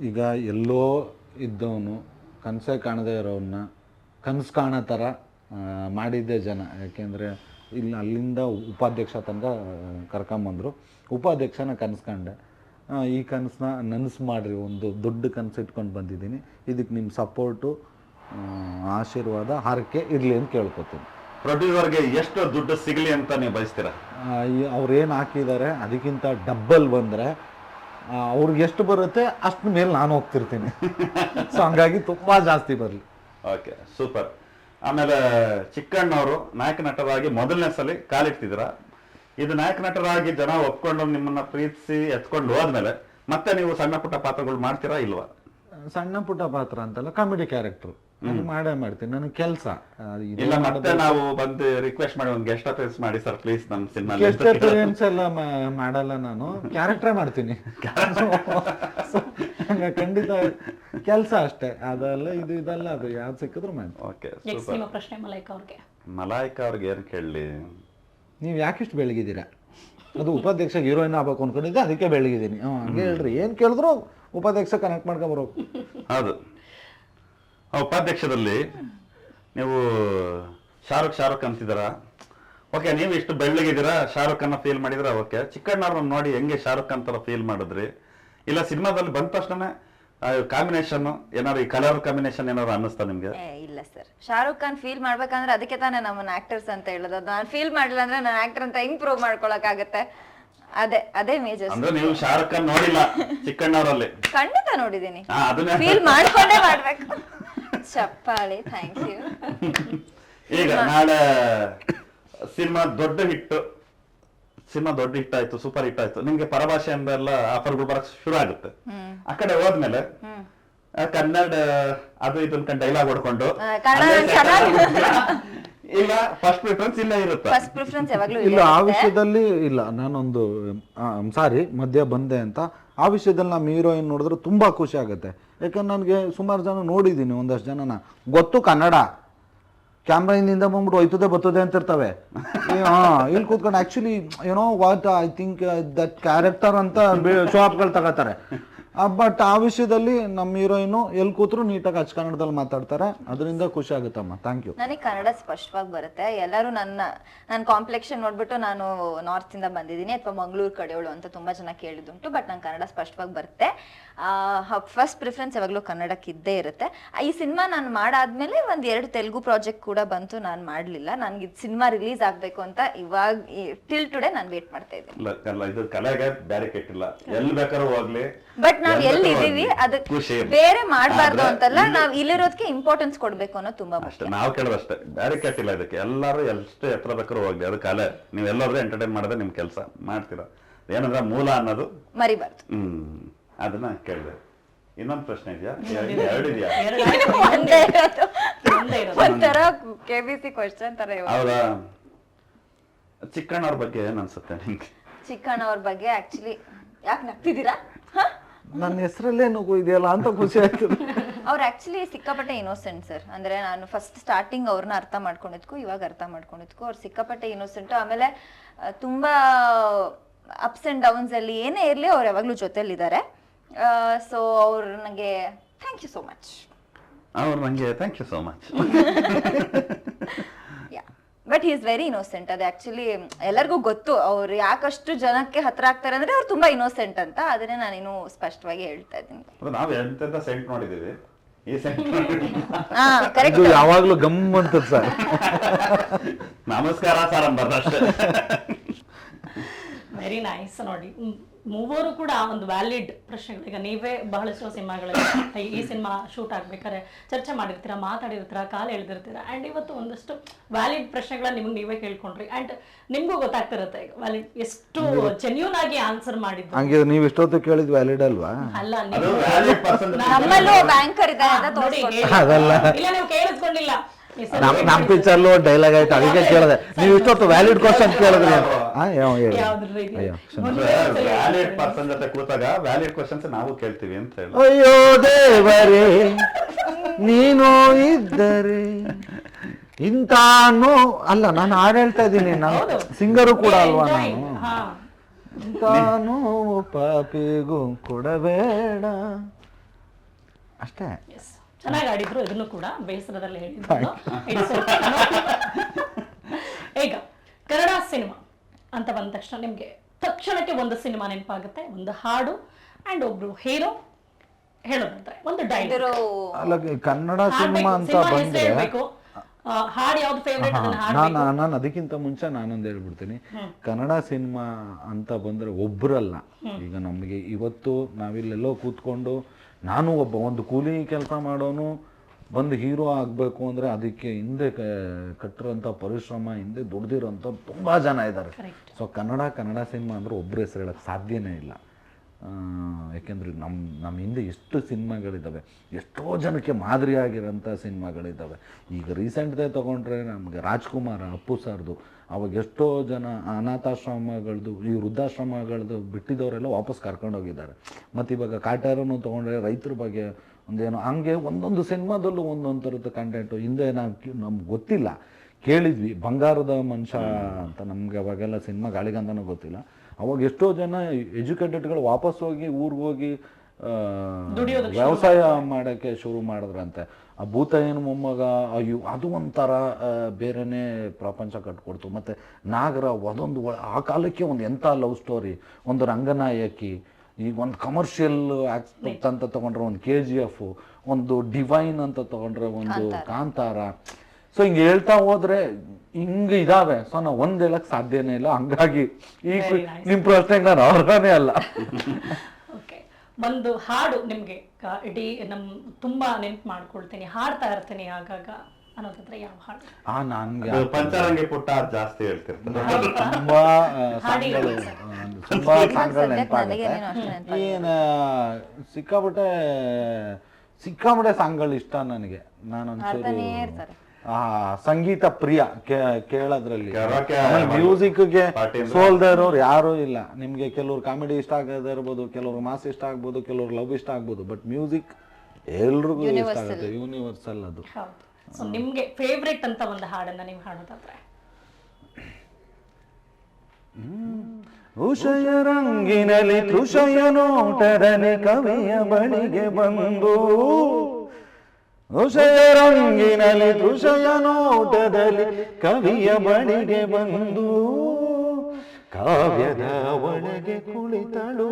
ಈಗ ಎಲ್ಲೋ ಇದ್ದವನು ಕನಸೇ ಕಾಣದೇ ಇರೋವನ್ನ ಕನಸು ಕಾಣೋ ಥರ ಮಾಡಿದ್ದೆ ಜನ. ಯಾಕೆಂದರೆ ಇಲ್ಲಿ ಅಲ್ಲಿಂದ ಉಪಾಧ್ಯಕ್ಷ ತನಕ ಕರ್ಕೊಂಬಂದರು. ಉಪಾಧ್ಯಕ್ಷನ ಕನಸು ಕಂಡೆ. ಆ, ಈ ಕನಸನ್ನ ನನಸು ಮಾಡಿರಿ ಒಂದು ದೊಡ್ಡ ಕನಸು ಇಟ್ಕೊಂಡು ಬಂದಿದ್ದೀನಿ. ಇದಕ್ಕೆ ನಿಮ್ಮ ಸಪೋರ್ಟು ಆಶೀರ್ವಾದ ಹರಕೆ ಇರಲಿ ಅಂತ ಕೇಳ್ಕೊತೀನಿ. ಪ್ರೊಡ್ಯೂಸರ್ಗೆ ಎಷ್ಟು ದುಡ್ಡು ಸಿಗಲಿ ಅಂತ ನೀವು ಬಯಸ್ತೀರಾ? ಅವ್ರು ಏನು ಹಾಕಿದ್ದಾರೆ ಅದಕ್ಕಿಂತ ಡಬ್ಬಲ್ ಬಂದರೆ ಅವ್ರಿಗೆ ಎಷ್ಟು ಬರುತ್ತೆ ಅಷ್ಟು ಮೇಲೆ ನಾನು ಹೋಗ್ತಿರ್ತೀನಿ. ಸೊ ಹಂಗಾಗಿ ತುಂಬ ಜಾಸ್ತಿ ಬರಲಿ. Okay super. ಆಮೇಲೆ ಚಿಕ್ಕಣ್ಣವರು ನಾಯಕ ನಟರಾಗಿ ಮೊದಲನೇ ಸಲ ಕಾಲಿಡ್ತಿದ್ದೀರಾ? ಇದು ನಾಯಕ ನಟರಾಗಿ ಜನ ಒಪ್ಕೊಂಡು ನಿಮ್ಮನ್ನ ಪ್ರೀತಿಸಿ ಎತ್ಕೊಂಡು ಹೋದ್ಮೇಲೆ ಮತ್ತೆ ನೀವು ಸಣ್ಣ ಪುಟ್ಟ ಪಾತ್ರಗಳು ಮಾಡ್ತೀರಾ ಇಲ್ವಾ? ಸಣ್ಣ ಪುಟ್ಟ ಪಾತ್ರ ಅಂತಲ್ಲ ಕಾಮಿಡಿ ಕ್ಯಾರೆಕ್ಟರ್ ನಾನು ಮಾಡೇ ಮಾಡ್ತೀನಿ ನನ್ನ ಕೆಲಸ. ಇಲ್ಲ ಮತ್ತೆ ನಾವು ಬಂದು ರಿಕ್ವೆಸ್ಟ್ ಮಾಡಿ ಒಂದು ಗೆಸ್ಟ್ ಅಪೇರೆನ್ಸ್ ಮಾಡಿ ಸರ್ ಪ್ಲೀಸ್ ನಮ್ಮ ಸಿನಿಮಾ ಗೆಸ್ಟ್ ಅಪಿಯರೆನ್ಸ್ ಎಲ್ಲ ಮಾಡಲ್ಲ ನಾನು. ಕ್ಯಾರೆಕ್ಟರ್ ಮಾಡ್ತೀನಿ. ಖಂಡಿತ ಕೆಲಸ ಅಷ್ಟೇ. ಅದಲ್ಲ ಇದು ಇದಲ್ಲ ಅದು ಯಾವ್ದು ಸಿಕ್ಕಿದ್ರು ಮಾಡಿ ಓಕೆ ಪ್ರಶ್ನೆ ಮಲೈಕ ಅವ್ರಿಗೆ. ಮಲಾಯ್ಕ ಅವ್ರಿಗೆ ಏನು ಕೇಳಲಿ? ನೀವು ಯಾಕಿಷ್ಟು ಬೆಳಗಿದ್ದೀರಾ ಅದು ಉಪಾಧ್ಯಕ್ಷ ಹೀರೋಯಿನ್ ಆಗ್ಬೇಕು ಅನ್ಕೊಂಡಿದ್ದೆ ಅದಕ್ಕೆ ಬೆಳಗಿದ್ದೀನಿ ಹ್ಞೂ ಹಂಗೆ ಹೇಳ್ರಿ ಏನು ಕೇಳಿದ್ರು ಉಪಾಧ್ಯಕ್ಷ ಕನೆಕ್ಟ್ ಮಾಡ್ಕೊಂಬರೋಕು ಹೌದು. ಆ ಉಪಾಧ್ಯಕ್ಷದಲ್ಲಿ ನೀವು ಶಾರುಖ್ ಶಾರುಖ್ ಅಂತಿದ್ದೀರಾ? ಓಕೆ ನೀವು ಇಷ್ಟು ಬೆಳ್ಳಗಿದ್ದೀರಾ ಶಾರುಖ್ ಅನ್ನ ಫೀಲ್ ಮಾಡಿದ್ರ ಓಕೆ ಚಿಕ್ಕಣ್ಣವ್ರನ್ನ ನೋಡಿ ಹೆಂಗೆ ಶಾರುಖ್ ಅಂತಾರ ಫೀಲ್ ಮಾಡಿದ್ರಿ? ಇಲ್ಲ ಸಿನಿಮಾದಲ್ಲಿ ಬಂದ ತಕ್ಷಣ ಕಾಂಬಿನೇಷನ್ ಏನಾದ್ರು ಈ ಕಲರ್ ಕಾಂಬಿನೇಷನ್ ಏನಾದ್ರು ಅನ್ನಿಸ್ತಾ ನಿಮ್ಗೆ? ಏ ಇಲ್ಲ ಸರ್ ಶಾರುಖ್ ಖಾನ್ ಫೀಲ್ ಮಾಡ್ಬೇಕಂದ್ರೆ ಅದಕ್ಕೆ ತಾನೇ ನಮ್ಮನ್ನ ಆಕ್ಟರ್ಸ್ ಅಂತ ಹೇಳೋದು. ನಾನು ಫೀಲ್ ಮಾಡಿಲ್ಲ ಅಂದ್ರೆ ನಾನು ಆಕ್ಟರ್ ಅಂತ ಇಂಪ್ರೂವ್ ಪ್ರೂವ್ ಮಾಡ್ಕೊಳಕ್ ಆಗತ್ತೆ ಅದೇ ಅದೇ ಮೇಜರ್ ಅಂದ್ರೆ ನೀವು ಶಾರುಖ್ ಖಾನ್ ನೋಡಿಲ್ಲ ಚಿಕ್ಕಣ್ಣವರಲ್ಲಿ. ಖಂಡಿತ ನೋಡಿದೀನಿ ಹಾ ಅದನ್ನೇ. ಫೀಲ್ ಮಾಡ್ಕೊಂಡೇ ಮಾಡ್ಬೇಕು. ಚಪ್ಪಾಳಿ ಥ್ಯಾಂಕ್ ಯು ಈಗ ನಾಳೆ ಸಿನಿಮಾ ದೊಡ್ಡ ಹಿಟ್ ಸಿನಿಮಾ ದೊಡ್ಡ ಹಿಟ್ ಆಯ್ತು ಸೂಪರ್ ಹಿಟ್ ಆಯ್ತು ನಿಮ್ಗೆ ಪರಭಾಷೆ ಎಲ್ಲ ಆಫರ್ಗಳು ಬರಕ್ ಶುರು ಆಗುತ್ತೆ. ಆ ಕಡೆ ಹೋದ್ಮೇಲೆ ಕನ್ನಡ ಅದು ಇದು ಅನ್ಕೊಂಡು ಡೈಲಾಗ್ ಹೊಡ್ಕೊಂಡು ಇಲ್ಲ ಫಸ್ಟ್ ಪ್ರಿಫರೆನ್ಸ್ ಇಲ್ಲ ಇರುತ್ತೆ. ಫಸ್ಟ್ ಪ್ರಿಫರೆನ್ಸ್ ಯಾವಾಗ್ಲೂ ಇಲ್ಲ ಆ ವಿಷಯದಲ್ಲಿ ಇಲ್ಲ ನಾನೊಂದು ಸಾರಿ ಮಧ್ಯ ಬಂದೆ ಅಂತ. ಆ ವಿಷಯದಲ್ಲಿ ನಮ್ಮ ಹೀರೋಯಿನ್ ನೋಡಿದ್ರೆ ತುಂಬಾ ಖುಷಿ ಆಗುತ್ತೆ. ಯಾಕಂದ್ರೆ ನನಗೆ ಸುಮಾರು ಜನ ನೋಡಿದ್ದೀನಿ ಒಂದಷ್ಟು ಜನನ. ಗೊತ್ತು ಕನ್ನಡ. ಕ್ಯಾಮ್ರಾ ಹಿಂದಿಂದ ಬಂದ್ಬಿಟ್ಟು ಹೋಯ್ತದೆ, ಬರ್ತದೆ ಅಂತ ಇರ್ತವೆ ಇಲ್ಲಿ ಕೂತ್ಕೊಂಡು ಆಕ್ಚುಲಿ ಏನೋ what I think that character ಅಂತ ಶೋ ಅಪ್ಗಳು ತಗೋತಾರೆ. ಬಟ್ ಆ ವಿಷಯದಲ್ಲಿ ನಮ್ಮ ಹೀರೋಯಿನು ಎಲ್ಲಿ ಕೂತ್ರು ನೀಟಾಗಿ ಅಚ್ಚ ಕನ್ನಡದಲ್ಲಿ ಮಾತಾಡ್ತಾರೆ. ಅದರಿಂದ ಖುಷಿ ಆಗುತ್ತಮ್ಮ. ಥ್ಯಾಂಕ್ ಯು ನನಗೆ ಕನ್ನಡ ಸ್ಪಷ್ಟವಾಗಿ ಬರುತ್ತೆ. ಎಲ್ಲರೂ ನನ್ನ ನನ್ನ ಕಾಂಪ್ಲೆಕ್ಷನ್ ನೋಡ್ಬಿಟ್ಟು ನಾನು ನಾರ್ತ್ ಇಂದ ಬಂದಿದ್ದೀನಿ ಅಥವಾ ಮಂಗಳೂರು ಕಡೆಯವಳು ಅಂತ ತುಂಬಾ ಜನ ಕೇಳಿದುಂಟು ಬಟ್ ನಂಗೆ ಕನ್ನಡ ಸ್ಪಷ್ಟವಾಗಿ ಬರುತ್ತೆ. ಫಸ್ಟ್ ಪ್ರಿಫರೆನ್ಸ್ ಯಾವಾಗಲೂ ಕನ್ನಡಕ್ಕೆ ಇದ್ದೇ ಇರುತ್ತೆ. ಆ, ಈ ಸಿನಿಮಾ ನಾನು ಮಾಡಾದ್ಮೇಲೆ ಒಂದ್ ಎರಡು ತೆಲುಗು ಪ್ರಾಜೆಕ್ಟ್ ಕೂಡ ಬಂತು ನಾನು ಮಾಡಲಿಲ್ಲ. ನನಗೆ ಇದು ಸಿನಿಮಾ ರಿಲೀಸ್ ಆಗಬೇಕು ಅಂತ ಇವಾಗ ಟಿಲ್ ಟುಡೇ ನಾನು ವೇಟ್ ಮಾಡ್ತಾ ಇದ್ದೀನಿ. ಬಟ್ ಅಲ್ಲ, ಇದು ಕಲೆಗೆ ಬೇರೆ ಕೆಟ್ಟಿಲ್ಲ ಎಲ್ಲಿ ಬೇಕಾದ್ರೂ ಹೋಗ್ಲಿ. ಬಟ್ ನಾವ್ ಎಲ್ಲಿ ಇದೀವಿ. ಅದಕ್ಕೆ ಖುಷಿ. ಬೇರೆ ಮಾಡಬಾರ್ದು ಅಂತಲ್ಲ ನಾವ್ ಇಲ್ಲಿರೋದಕ್ಕೆ ಇಂಪಾರ್ಟೆನ್ಸ್ ಕೊಡ್ಬೇಕು ಅನ್ನೋ ತುಂಬಾ ಅಷ್ಟೇ ನಾವು ಕೇಳೋದಷ್ಟೇ ಬೇರೆ ಇಲ್ಲ ಇದಕ್ಕೆ. ಎಲ್ಲರೂ ಎಷ್ಟು ಎತ್ತರ ಬೇಕಾದ್ರೂ ಹೋಗ್ಲಿ ಅದು ಕಲೆ. ನೀವು ಎಲ್ಲರೂ ಎಂಟರ್ಟೈನ್ ಮಾಡೋದೇ ನಿಮ್ ಕೆಲಸ. ಮಾಡ್ತೀರಾ? ಏನಂದ್ರೆ ಮೂಲ ಅನ್ನೋದು ಮರಿಬಾರ್ದು. ಹ್ಮ್. ಅದನ್ನ ಕೇಳಿದೆ. ಇನ್ನೊಂದು ಪ್ರಶ್ನೆ ಇದೆಯಾ? ಎರಡು ಇದೆಯಾ? ಒಂದೇ ಇರೋದು. ಒಂದೇ ಇರೋದು. ಒಂಥರ ಕೆಬಿಸಿ ಕ್ವಶನ್ ತರ ಹೌದಾ? ಚಿಕ್ಕಣ್ಣವ್ರ ಬಗ್ಗೆ ಏನ್ ಅನ್ಸುತ್ತೆ ನಿಮ್ಗೆ? ಚಿಕ್ಕಣ್ಣವ್ರ ಬಗ್ಗೆ ಆಕ್ಚುಲಿ ಯಾಕೆ ನಗ್ತಿದ್ದೀರಾ? ಹ? ನನ್ನ ಹೆಸರಲ್ಲೇ ನಗು ಇದೆಯಲ್ಲ ಅಂತ ಖುಷಿ ಆಯ್ತು ಅವ್ರು ಆಕ್ಚುಲಿ ಸಿಕ್ಕಾಪಟ್ಟೆ ಇನೋಸೆಂಟ್ ಸರ್ ಅಂದ್ರೆ ನಾನು ಫಸ್ಟ್ ಸ್ಟಾರ್ಟಿಂಗ್ ಅವ್ರನ್ನ ಅರ್ಥ ಮಾಡ್ಕೊಂಡಿದ್ಕು ಇವಾಗ ಅರ್ಥ ಮಾಡ್ಕೊಂಡಿದ್ಕು. ಅವ್ರು ಸಿಕ್ಕಾಪಟ್ಟೆ ಇನೋಸೆಂಟ್ ಆಮೇಲೆ ತುಂಬಾ ಅಪ್ಸ್ ಅಂಡ್ ಡೌನ್ಸ್ ಅಲ್ಲಿ ಏನೇ ಇರಲಿ ಅವ್ರು ಯಾವಾಗ್ಲೂ ಜೊತೆಲಿದ್ದಾರೆ. ಸೊ ಅವ್ರು ನನಗೆ ಥ್ಯಾಂಕ್ ಯು ಸೋ ಮಚ್ ಅವ್ರು ನನಗೆ thank you so much but is very innocent ಅದು ಆಕ್ಚುಲಿ ಎಲ್ಲರಿಗೂ ಗೊತ್ತು. ಅವ್ರು ಯಾಕಷ್ಟು ಜನಕ್ಕೆ ಹತ್ರ ಆಗ್ತಾರೆ ಅಂದ್ರೆ ಅವ್ರು ತುಂಬಾ ಇನೋಸೆಂಟ್ ಅಂತ. ಅದನ್ನೇ ನಾನಿನ್ನು ಸ್ಪಷ್ಟವಾಗಿ ಹೇಳ್ತಾ ಇದ್ದೀನಿ. ನಾವು ಎಂತೆಂತ ಸೆಂಟ್ ನೋಡಿದೀವಿ ಈ ಸೆಂಟ್ ಹಾ ಕರೆಕ್ಟ್ ಇದು ಯಾವಾಗ್ಲೂ ಗಮ್ ಅಂತ ಸರ್ ನಮಸ್ಕಾರ ಸರ್ ಅಷ್ಟೇ. ವೆರಿ ನೈಸ್ ನೋಡಿ. ಮೂವರು ಕೂಡ ಒಂದು ವ್ಯಾಲಿಡ್ ಪ್ರಶ್ನೆಗಳು. ಈಗ ನೀವೇ ಬಹಳಷ್ಟು ಸಿನಿಮಾಗಳಲ್ಲಿ ಈ ಸಿನಿಮಾ ಶೂಟ್ ಆಗ್ಬೇಕಾದ್ರೆ ಚರ್ಚೆ ಮಾಡಿರ್ತೀರ ಮಾತಾಡಿರ್ತೀರ ಕಾಲು ಎಳ್ದಿರ್ತೀರಾ? ಅಂಡ್ ಇವತ್ತು ಒಂದಷ್ಟು ವ್ಯಾಲಿಡ್ ಪ್ರಶ್ನೆಗಳನ್ನ ನಿಮ್ಗೆ ನೀವೇ ಕೇಳ್ಕೊಂಡ್ರಿ. ಅಂಡ್ ನಿಮ್ಗೂ ಗೊತ್ತಾಗ್ತಿರುತ್ತೆ ವ್ಯಾಲಿಡ್ ಎಷ್ಟು ಜೆನ್ಯೂನ್ ಆಗಿ ಆನ್ಸರ್ ಮಾಡಿದ್ದು. ಹಂಗೆ ನೀವು ಇಷ್ಟೊತ್ತು ಕೇಳಿದ್ ವ್ಯಾಲಿಡ್ ಅಲ್ವಾ? ಅಲ್ಲ ಅದು ನೀವು ಬ್ಯಾಂಕರ್ ಇದ್ದಾರೆ ಅಂತ ನೋಡಿ, ಅದಲ್ಲ. ಇಲ್ಲ ನೀವು ಕೇಳಿಸ್ಕೊಂಡಿಲ್ಲ. ನಮ್ ನಮ್ ಪಿಕ್ಚರ್ಲು ಡೈಲಾಗ್ ಆಯ್ತು ಅದಕ್ಕೆ ಕೇಳಿದೆ ನೀವು ಇಷ್ಟೊತ್ತು ವ್ಯಾಲಿಡ್ ಕ್ವಶನ್ ಕೇಳಿದ್ರಿ ಅಂತ. ಆ, ಯಾವ ಹೇಳಿ ಯಾವ್ದ್ರ ರೀತಿ? ಅಯ್ಯೋ ಕ್ಷಮೆ. ಒಂದು ವ್ಯಾಲಿಡ್ ಪರ್ಸನ್ ಜೊತೆ ಕೂತಾಗ ವ್ಯಾಲಿಡ್ ಕ್ವಶನ್ಸ್ ನಾವು ಕೇಳ್ತೀವಿ ಅಂತ ಹೇಳಿ ಅಯ್ಯೋ ದೇವರೇ ನೀನು ಇದ್ದರೆ ಇಂಥ ನೋ ಅಲ್ಲ ನಾನು ಹಾಡು ಹೇಳ್ತಾ ಇದ್ದೀನಿ ನಾನು ಹೌದು. ಸಿಂಗರು ಕೂಡ ಅಲ್ವಾ Enjoy. ನಾನು ಹಾ. ಇಂಥ ನೋವು ಪಾಪಿಗೂ ಕೊಡಬೇಡ ಅಷ್ಟೇ Yes. ಚೆನ್ನಾಗಿ ಆಡಿದ್ರು ಇದನ್ನು ಕೂಡ ಬೇಸರದಲ್ಲಿ ಹೇಳಿದ್ರು ಈಗ ಕನ್ನಡ ಸಿನಿಮಾ ಅಂತ ಬಂದ ತಕ್ಷಣ ನಿಮ್ಗೆ ತಕ್ಷಣಕ್ಕೆ ಒಂದು ಸಿನಿಮಾ ನೆನಪಾಗುತ್ತೆ. ಒಂದು ಹಾಡು ಅಂಡ್ ಒಬ್ರು ಹೀರೋ ಹೇಳೋದಂದ್ರೆ ಒಂದು ಡೈಲಾಗ್ ಅಲ್ಲ ಕನ್ನಡ ಸಿನಿಮಾ ಅಂತ ಬಂದ್ರೆ ಹಾಡು ಯಾವ್ದು ಫೇವ್ರೇಟ್ ನಾನು ನಾನು ಅದಕ್ಕಿಂತ ಮುಂಚೆ ನಾನೊಂದು ಹೇಳ್ಬಿಡ್ತೀನಿ. ಕನ್ನಡ ಸಿನಿಮಾ ಅಂತ ಬಂದ್ರೆ ಒಬ್ರಲ್ಲ. ಈಗ ನಮಗೆ ಇವತ್ತು ನಾವಿಲ್ಲೆಲ್ಲೋ ಕೂತ್ಕೊಂಡು ನಾನು ಒಬ್ಬ ಒಂದು ಕೂಲಿ ಕೆಲಸ ಮಾಡೋನು ಬಂದು ಹೀರೋ ಆಗಬೇಕು ಅಂದರೆ ಅದಕ್ಕೆ ಹಿಂದೆ ಕ- ಕಟ್ಟಿರೋಂಥ ಪರಿಶ್ರಮ ಹಿಂದೆ ದುಡ್ದಿರೋಂಥ ತುಂಬ ಜನ ಇದ್ದಾರೆ. ಸೊ ಕನ್ನಡ ಕನ್ನಡ ಸಿನಿಮಾ ಅಂದರೆ ಒಬ್ಬರ ಹೆಸರು ಹೇಳೋಕ್ಕೆ ಸಾಧ್ಯನೇ ಇಲ್ಲ. ಯಾಕೆಂದ್ರೆ ನಮ್ಮ ನಮ್ಮ ಹಿಂದೆ ಎಷ್ಟು ಸಿನಿಮಾಗಳಿದ್ದಾವೆ ಎಷ್ಟೋ ಜನಕ್ಕೆ ಮಾದರಿಯಾಗಿರೋಂಥ ಸಿನಿಮಾಗಳಿದ್ದಾವೆ. ಈಗ ರೀಸೆಂಟ್ದೇ ತೊಗೊಂಡ್ರೆ ನಮಗೆ ರಾಜ್ಕುಮಾರ ಅಪ್ಪು ಸರ್ದು ಅವಾಗ ಎಷ್ಟೋ ಜನ ಅನಾಥಾಶ್ರಮಗಳದ್ದು ಈ ವೃದ್ಧಾಶ್ರಮಗಳದ್ದು ಬಿಟ್ಟಿದ್ದವರೆಲ್ಲ ವಾಪಸ್ ಕರ್ಕೊಂಡು ಹೋಗಿದ್ದಾರೆ. ಮತ್ತು ಇವಾಗ ಕಾಟಾರನ್ನು ತೊಗೊಂಡ್ರೆ ರೈತರ ಬಗ್ಗೆ ಒಂದೇನೋ ಹಂಗೆ ಒಂದೊಂದು ಸಿನಿಮಾದಲ್ಲೂ ಒಂದೊಂದು ಥರದ ಕಂಟೆಂಟು ಹಿಂದೆ ನಾವು ನಮ್ಗೆ ಗೊತ್ತಿಲ್ಲ. ಕೇಳಿದ್ವಿ ಬಂಗಾರದ ಮನುಷ್ಯ ಅಂತ ನಮ್ಗೆ ಅವಾಗೆಲ್ಲ ಸಿನಿಮಾ ಗಾಳಿಗಂತನೂ ಗೊತ್ತಿಲ್ಲ. ಅವಾಗ ಎಷ್ಟೋ ಜನ ಎಜುಕೇಟೆಡ್ಗಳು ವಾಪಸ್ ಹೋಗಿ ಊರಿಗೆ ಹೋಗಿ ವ್ಯವಸಾಯ ಮಾಡೋಕ್ಕೆ ಶುರು ಮಾಡಿದ್ರಂತೆ. ಆ ಭೂತ ಏನು ಮೊಮ್ಮಗ ಅಯ್ಯೋ ಅದು ಒಂಥರ ಬೇರೆಯೇ ಬೇರೆನೇ ಪ್ರಪಂಚ ಕಟ್ಕೊಡ್ತು. ಮತ್ತು ನಾಗರ ಅದೊಂದು ಆ ಕಾಲಕ್ಕೆ ಒಂದು ಎಂಥ ಲವ್ ಸ್ಟೋರಿ ಒಂದು ರಂಗನಾಯಕಿ ಈಗ ಒಂದು ಕಮರ್ಷಿಯಲ್ ಆಸ್ಪೆಕ್ಟ್ ಅಂತ ತೊಗೊಂಡ್ರೆ ಒಂದು ಕೆ ಜಿ ಎಫ್ ಒಂದು ಡಿವೈನ್ ಅಂತ ತೊಗೊಂಡ್ರೆ ಒಂದು ಕಾಂತಾರ. ಸೊ ಹಿಂಗೆ ಹೇಳ್ತಾ ಹೋದ್ರೆ ಹಿಂಗೆ ಇದಾವೆ. ಸೊ ನಾವು ಒಂದು ಹೇಳಕ್ ಸಾಧ್ಯನೇ ಇಲ್ಲ. ಹಂಗಾಗಿ ಈ ನಿಮ್ಮ ಪ್ರಶ್ನೆಗೆ ನಾನು ಅವ್ರನೇ ಅಲ್ಲ. ಒಂದು ಹಾಡು ನಿಮ್ಗೆ ಇಡೀ ನಮ್ ತುಂಬಾ ನೆನ್ಪು ಮಾಡ್ಕೊಳ್ತೀನಿ ಹಾಡ್ತಾ ಇರ್ತೀನಿ ಆಗಾಗ ಅನ್ನೋದಾದ್ರೆ ಯಾವ ಹಾಡು? ಆ ನನ್ಗೆ ಅದು ಪಂಚರಂಗಿ ಪುಟ್ಟ ಅದ್ ಜಾಸ್ತಿ ಹೇಳ್ತಿರ್ತಾರೆ. ತುಂಬಾ ಸಾಂಗ್ಗಳು ತುಂಬಾ ಸಾಂಗ್ಗಳು ನೆನಪಾಗುತ್ತೆ. ಏನ ಸಿಕ್ಕಾಪಟ್ಟೆ ಸಿಕ್ಕಾಪಟ್ಟೆ ಸಾಂಗ್ಗಳು ಇಷ್ಟ ನನಗೆ. ನಾನೊಂಚೂರು ಹಾಡ್ತಾನೇ ಇರ್ತಾರೆ. ಆ ಸಂಗೀತ ಪ್ರಿಯ ಕೇ- ಕೇಳೋದ್ರಲ್ಲಿ. ಮ್ಯೂಸಿಕ್ ಮ್ಯೂಸಿಕ್ಗೆ ಸೋಲ್ದ ಇರೋರು ಯಾರೂ ಇಲ್ಲ. ನಿಮ್ಗೆ ಕೆಲವ್ರು ಕಾಮಿಡಿ ಇಷ್ಟ ಆಗದೇ ಇರ್ಬೋದು ಕೆಲವ್ರು ಮಾಸ್ ಇಷ್ಟ ಆಗ್ಬೋದು ಕೆಲವ್ರು ಲವ್ ಇಷ್ಟ ಆಗ್ಬೋದು ಬಟ್ ಮ್ಯೂಸಿಕ್ ಎಲ್ರಿಗೂ ಇಷ್ಟ ಆಗುತ್ತೆ. ಯೂನಿವರ್ಸಲ್ ಅದು. ಹೌದು. ಸೊ ನಿಮ್ಗೆ ಫೇವ್ರೆಟ್ ಅಂತ ಒಂದು ಹಾಡನ್ನ ನೀವು ಹಾಡೋದಾದ್ರೆ? ಋಷಯ ರಂಗಿನಲ್ಲಿ ಋಷಯ ನೋಟದಲ್ಲಿ ಕವಿಯ ಬಳಿಗೆ ಬಂದು ಉಷಯ ರಂಗಿನಲ್ಲಿ ತೃಷಯ ನೋಟದಲ್ಲಿ ಕವಿಯ ಬಳಿಗೆ ಬಂದು ಕಾವ್ಯದ ಒಳಗೆ ಕುಳಿತಳು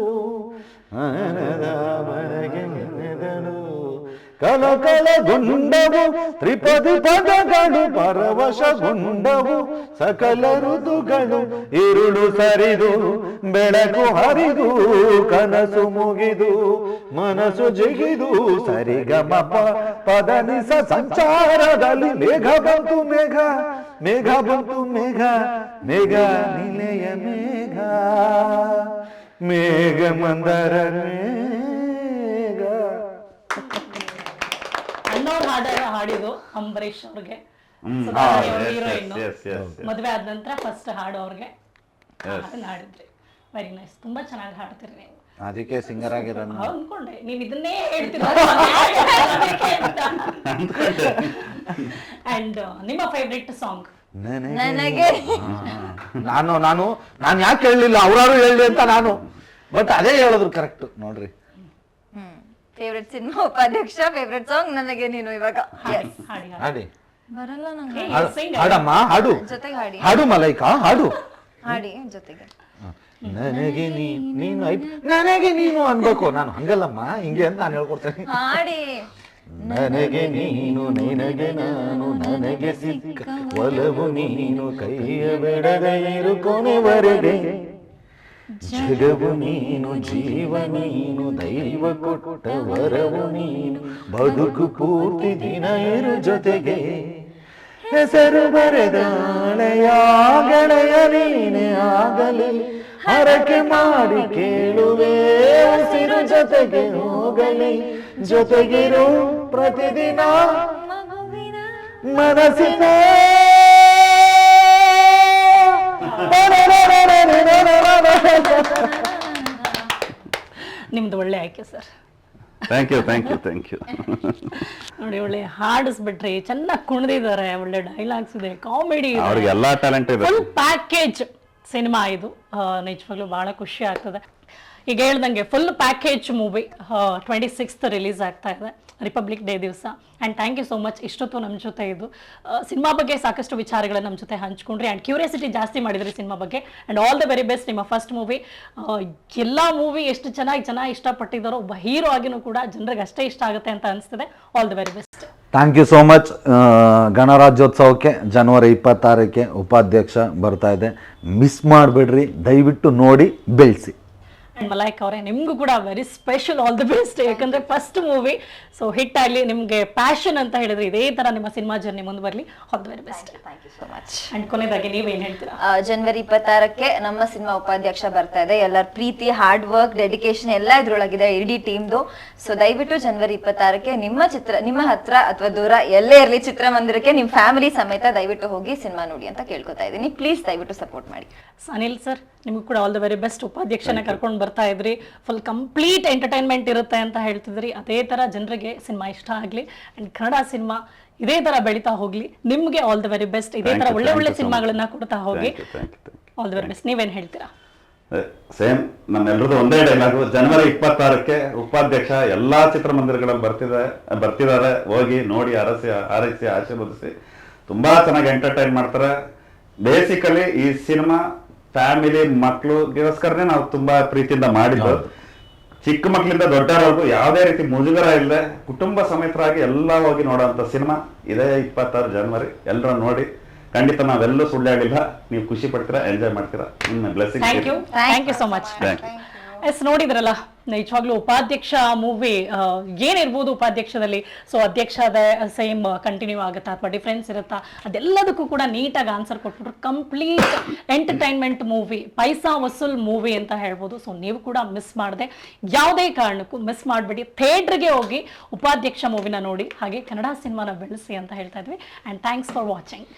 ಅನದ ಬಳಗೆ ನೆನೆದಳು. ಕಲಕಲಗೊಂಡವು ತ್ರಿಪದಿ ಪದಗಳು ಪರವಶಗೊಂಡವು, ಸಕಲ ಋತುಗಳು ಇರುಳು ಸರಿದು, ಬೆಳಕು ಹರಿದು, ಕನಸು ಮುಗಿದು, ಮನಸ್ಸು ಜಿಗಿದು ಸರಿಗಮ ಪದನಿಸ ಸಂಚಾರದಲ್ಲಿ ಮೇಘ ಬಂತು ಮೇಘ ಮೇಘ ಬಂತು ಮೇಘ ಮೇಘ ನಿಲಯ ಮೇಘ ಮೇಘ ಮಂದರ ಮೇಘ ಅಣ್ಣವ್ರು ಹಾಡ ಹಾಡಿದ್ದು ಅಂಬರೀಷ್ ಅವ್ರಿಗೆ. ಮದುವೆ ಆದ ನಂತರ ಫಸ್ಟ್ ಹಾಡು ಅವ್ರಿಗೆ. ಹಾಡನ್ನ ಹಾಡಿದ್ರಿ. ವೆರಿ ನೈಸ್ ತುಂಬಾ ಚೆನ್ನಾಗಿ ಹಾಡ್ತೀರಿ ನೀವು. ಅದಕ್ಕೆ ಸಿಂಗರ್ ಆಗಿರೋ ಅನ್ಕೊಂಡೆ. ನೀವ್ ಇದನ್ನೇ ಹೇಳ್ತೀರ? ಅಂಡ್ ನಿಮ್ಮ ಫೇವ್ರೆಟ್ ಸಾಂಗ್ ನನಗೆ ನಾನು ನಾನು ನಾನು ಯಾಕೆ ಹೇಳಲಿಲ್ಲ? ಅವರಾರು ಹೇಳಿ ಅಂತ ನಾನು. ಬಟ್ ಅದೇ ಹೇಳಿದ್ರು ಕರೆಕ್ಟ್ ನೋಡ್ರಿ. Favourite cinema Upadhyaksha favourite song ನನಗೆ ನೀನು ಇವಾಗ. Yes. ಹಾಡಿ ಹಾಡಿ. ಹಾಡಿ. ಬರಲ್ಲ ನಂಗೆ. Hey, ಹಾಡು- sing. ಹಾಡಮ್ಮ ಹಾಡು. ಜೊತೆಗೆ ಹಾಡಿ. ಹಾಡು ಮಲೈಕಾ ಹಾಡು. ಹಾಡಿ ಜೊತೆಗೆ. ನನಗೆ ನೀ ನೀನು ಐ- ನನಗೆ ನೀನು ಅನ್ಬೇಕು. ನಾನು ಹಂಗಲ್ಲಮ್ಮ ಹಿಂಗೆ ಅಂತ ನಾನು ಹೇಳ್ಕೊಡ್ತೇನೆ. ಹಾಡಿ. ನನಗೆ ನೀನು ನಿನಗೆ ನಾನು ನನಗೆ ಸಿಕ್ಕ ಒಲವು ನೀನು ಕೈಯ ಬಿಡದೆ ಇರು ಕೊನೆವರೆಗೆ. ಜಗವು ನೀನು, ಜೀವ ನೀನು, ದೈವ ಕೊಟ್ಟ ವರವು ನೀನು. ಬದುಕು ಪೂರ್ತಿ ದಿನ ಇರು ಜೊತೆಗೆ. ಹೆಸರು ಗೆಳೆಯ ನೀನೆ ಆಗಲಿ. ಹರಕೆ ಮಾಡಿ ಕೇಳುವೆ ಉಸಿರು ಜೊತೆಗೆ ಹೋಗಲಿ. ಜೊತೆಗಿರು ಪ್ರತಿದಿನ. ಮನಸ್ಸಿನ ನಿಮ್ದು ಒಳ್ಳೆ ಆಯ್ಕೆ sir. Thank you thank you thank you ನೋಡಿ ಒಳ್ಳೆ ಹಾಡಿಸ್ಬಿಟ್ರಿ ಚೆನ್ನಾಗಿ ಕುಣಿದಿದ್ದಾರೆ ಒಳ್ಳೆ ಡೈಲಾಗ್ಸ್ ಇದೆ ಕಾಮಿಡಿ ಅವ್ರಿಗೆ ಎಲ್ಲಾ ಟ್ಯಾಲೆಂಟ್ ಇದೆ ಫುಲ್ ಪ್ಯಾಕೇಜ್ ಸಿನಿಮಾ ಇದು. ನಿಜವಾಗ್ಲೂ ಬಹಳ ಖುಷಿ ಆಗ್ತದೆ. ಈಗ ಹೇಳ್ದಂಗೆ full package movie twenty sixth release ಆಗ್ತಾ ಇದೆ. ರಿಪಬ್ಲಿಕ್ ಡೇ ದಿವಸ. And thank you so much ಇಷ್ಟೊತ್ತು ನಮ್ಮ ಜೊತೆ ಇದು ಸಿನಿಮಾ ಬಗ್ಗೆ ಸಾಕಷ್ಟು ವಿಚಾರಗಳನ್ನ ನಮ್ಮ ಜೊತೆ ಹಂಚ್ಕೊಂಡ್ರಿ. ಆ್ಯಂಡ್ ಕ್ಯೂರಿಯಾಸಿಟಿ ಜಾಸ್ತಿ ಮಾಡಿದ್ರಿ ಸಿನಿಮಾ ಬಗ್ಗೆ. And all the very best ನಿಮ್ಮ ಫಸ್ಟ್ ಮೂವಿ ಎಲ್ಲ ಮೂವಿ ಎಷ್ಟು ಚೆನ್ನಾಗಿ ಜನ ಇಷ್ಟಪಟ್ಟಿದ್ದಾರೋ, ಒಬ್ಬ ಹೀರೋ ಆಗಿನೂ ಕೂಡ ಜನರಿಗೆ ಅಷ್ಟೇ ಇಷ್ಟ ಆಗುತ್ತೆ ಅಂತ ಅನಿಸ್ತದೆ. All the very best thank you so much ಗಣರಾಜ್ಯೋತ್ಸವಕ್ಕೆ ಜನವರಿ ಇಪ್ಪತ್ತಾರಕ್ಕೆ ಉಪಾಧ್ಯಕ್ಷ ಬರ್ತಾ ಇದೆ. ಮಿಸ್ ಮಾಡಿಬಿಡ್ರಿ. ದಯವಿಟ್ಟು ನೋಡಿ, ಬೆಳೆಸಿ. ಮಲಾಯ್ಕ್ ಅವರೇ ನಿಮ್ಗೂ ಕೂಡ very special all the best ಯಾಕಂದ್ರೆ ಫಸ್ಟ್ ಮೂವಿ ಸೊ ಹಿಟ್ ಆಗಲಿ ನಿಮಗೆ ಪ್ಯಾಷನ್ ಅಂತ ಹೇಳಿದ್ರೆ ಇದೇ ತರ ನಿಮ್ಮ cinema journey ಮುಂದುವರಲಿ all the very best thank you so much and ಕೊನೆಯದಾಗಿ ನೀವೇನ್ ಹೇಳ್ತೀರಾ? ಜನವರಿ ಇಪ್ಪತ್ತಾರಕ್ಕೆ ನಮ್ಮ ಸಿನಿಮಾ ಉಪಾಧ್ಯಕ್ಷ ಬರ್ತಾ ಇದೆ. ಎಲ್ಲರ ಪ್ರೀತಿ ಹಾರ್ಡ್ ವರ್ಕ್ ಡೆಡಿಕೇಶನ್ ಎಲ್ಲ ಇದ್ರೊಳಗಿದೆ ಇಡೀ ಟೀಮ್ದು ಸೊ ದಯವಿಟ್ಟು ಜನವರಿ ಇಪ್ಪತ್ತಾರಕ್ಕೆ ನಿಮ್ಮ ಚಿತ್ರ ನಿಮ್ಮ ಹತ್ರ ಅಥವಾ ದೂರ ಎಲ್ಲೇ ಇರಲಿ ಚಿತ್ರಮಂದಿರಕ್ಕೆ ನಿಮ್ಮ ಫ್ಯಾಮಿಲಿ ಸಮೇತ ದಯವಿಟ್ಟು ಹೋಗಿ ಸಿನಿಮಾ ನೋಡಿ ಅಂತ ಕೇಳ್ಕೊತಾ ಇದ್ದೀನಿ. ಪ್ಲೀಸ್ ದಯವಿಟ್ಟು ಸಪೋರ್ಟ್ ಮಾಡಿ. ಅನಿಲ್ ಸರ್ ನಿಮ್ಗೆ ಕೂಡ ಆಲ್ ದ ವೆರಿ ಬೆಸ್ಟ್ ಉಪಾಧ್ಯಕ್ಷನ ಕರ್ಕೊಂಡು ಬರ್ತಾ ಇದ್ರಿ. ಫುಲ್ ಕಂಪ್ಲೀಟ್ ಎಂಟರ್ಟೈನ್ಮೆಂಟ್ ಇರುತ್ತೆ ಅಂತ ಹೇಳ್ತಿದ್ರಿ. ಅದೇ ತರ ಜನರಿಗೆ ಸಿನಿಮಾ ಇಷ್ಟ ಆಗ್ಲಿ. ಅಂಡ್ ಕನ್ನಡ ಸಿನಿಮಾ ಇದೇ ತರ ಬೆಳೀತಾ ಹೋಗ್ಲಿ. ನಿಮ್ಗೆ ಆಲ್ ದ ವೆರಿ ಬೆಸ್ಟ್ ಇದೇ ತರ ಒಳ್ಳೆ ಒಳ್ಳೆ. ಸಿನಿಮಾಗಳನ್ನ ಕೊಡ್ತಾ ಹೋಗಿ ಆಲ್ ದ ವೆರಿ ಬೆಸ್ಟ್ ನೀವೇನ್ ಹೇಳ್ತೀರಾ? ಸೇಮ್ ನಮ್ಮೆಲ್ಲರದು ಒಂದೇ ಡೈಲಾಗು ಜನವರಿ ಇಪ್ಪತ್ತಾರಕ್ಕೆ ಉಪಾಧ್ಯಕ್ಷ ಎಲ್ಲಾ ಚಿತ್ರಮಂದಿರಗಳಲ್ಲಿ ಬರ್ತಿದೆ ಬರ್ತಿದ್ದಾರೆ. ಹೋಗಿ ನೋಡಿ ಅರಸಿ ಆರೈಸಿ ಆಶೀರ್ವದಿಸಿ. ತುಂಬಾ ಚೆನ್ನಾಗಿ ಎಂಟರ್ಟೈನ್ ಮಾಡ್ತಾರೆ. ಬೇಸಿಕಲಿ ಈ ಸಿನಿಮಾ ಫ್ಯಾಮಿಲಿ ಮಕ್ಳುಗೋಸ್ಕರನೇ ನಾವು ತುಂಬಾ ಪ್ರೀತಿಯಿಂದ ಮಾಡಿದ್ದು. ಚಿಕ್ಕ ಮಕ್ಕಳಿಂದ ದೊಡ್ಡವರೆಗೂ ಯಾವುದೇ ರೀತಿ ಮುಜುಗರ ಇಲ್ಲ ಕುಟುಂಬ ಸಮೇತರಾಗಿ ಎಲ್ಲ ಹೋಗಿ ನೋಡೋಂಥ ಸಿನಿಮಾ ಇದೇ ಇಪ್ಪತ್ತಾರು ಜನವರಿ. ಎಲ್ಲರೂ ನೋಡಿ ಖಂಡಿತ ನಾವೆಲ್ಲೂ ಸುಳ್ಳಾಗಿಲ್ಲ ನೀವು ಖುಷಿ ಪಡ್ತೀರಾ ಎಂಜಾಯ್ ಮಾಡ್ತೀರಾ. ನಿಮ್ಮ blessing thank you thank you so much thank you yes, ನೋಡಿದ್ರಲ್ಲ, ನಿಜವಾಗ್ಲೂ ಉಪಾಧ್ಯಕ್ಷ ಮೂವಿ ಏನಿರ್ಬೋದು ಉಪಾಧ್ಯಕ್ಷದಲ್ಲಿ. ಸೊ ಅಧ್ಯಕ್ಷ ಅದೇ ಸೇಮ್ ಕಂಟಿನ್ಯೂ ಆಗುತ್ತಾ ಅಥವಾ ಡಿಫ್ರೆನ್ಸ್ ಇರುತ್ತಾ? ಅದೆಲ್ಲದಕ್ಕೂ ಕೂಡ ನೀಟಾಗಿ answer ಕೊಟ್ಬಿಟ್ರು. Complete entertainment movie paisa vasool movie ಅಂತ ಹೇಳ್ಬೋದು. ಸೊ ನೀವು ಕೂಡ ಮಿಸ್ ಮಾಡದೆ. ಯಾವುದೇ ಕಾರಣಕ್ಕೂ ಮಿಸ್ ಮಾಡಬೇಡಿ. ಥಿಯೇಟ್ರಿಗೆ ಹೋಗಿ ಉಪಾಧ್ಯಕ್ಷ ಮೂವಿನ ನೋಡಿ. ಹಾಗೆ ಕನ್ನಡ ಸಿನಿಮಾನ ಬೆಳೆಸಿ ಅಂತ ಹೇಳ್ತಾ ಇದ್ವಿ. And thanks for watching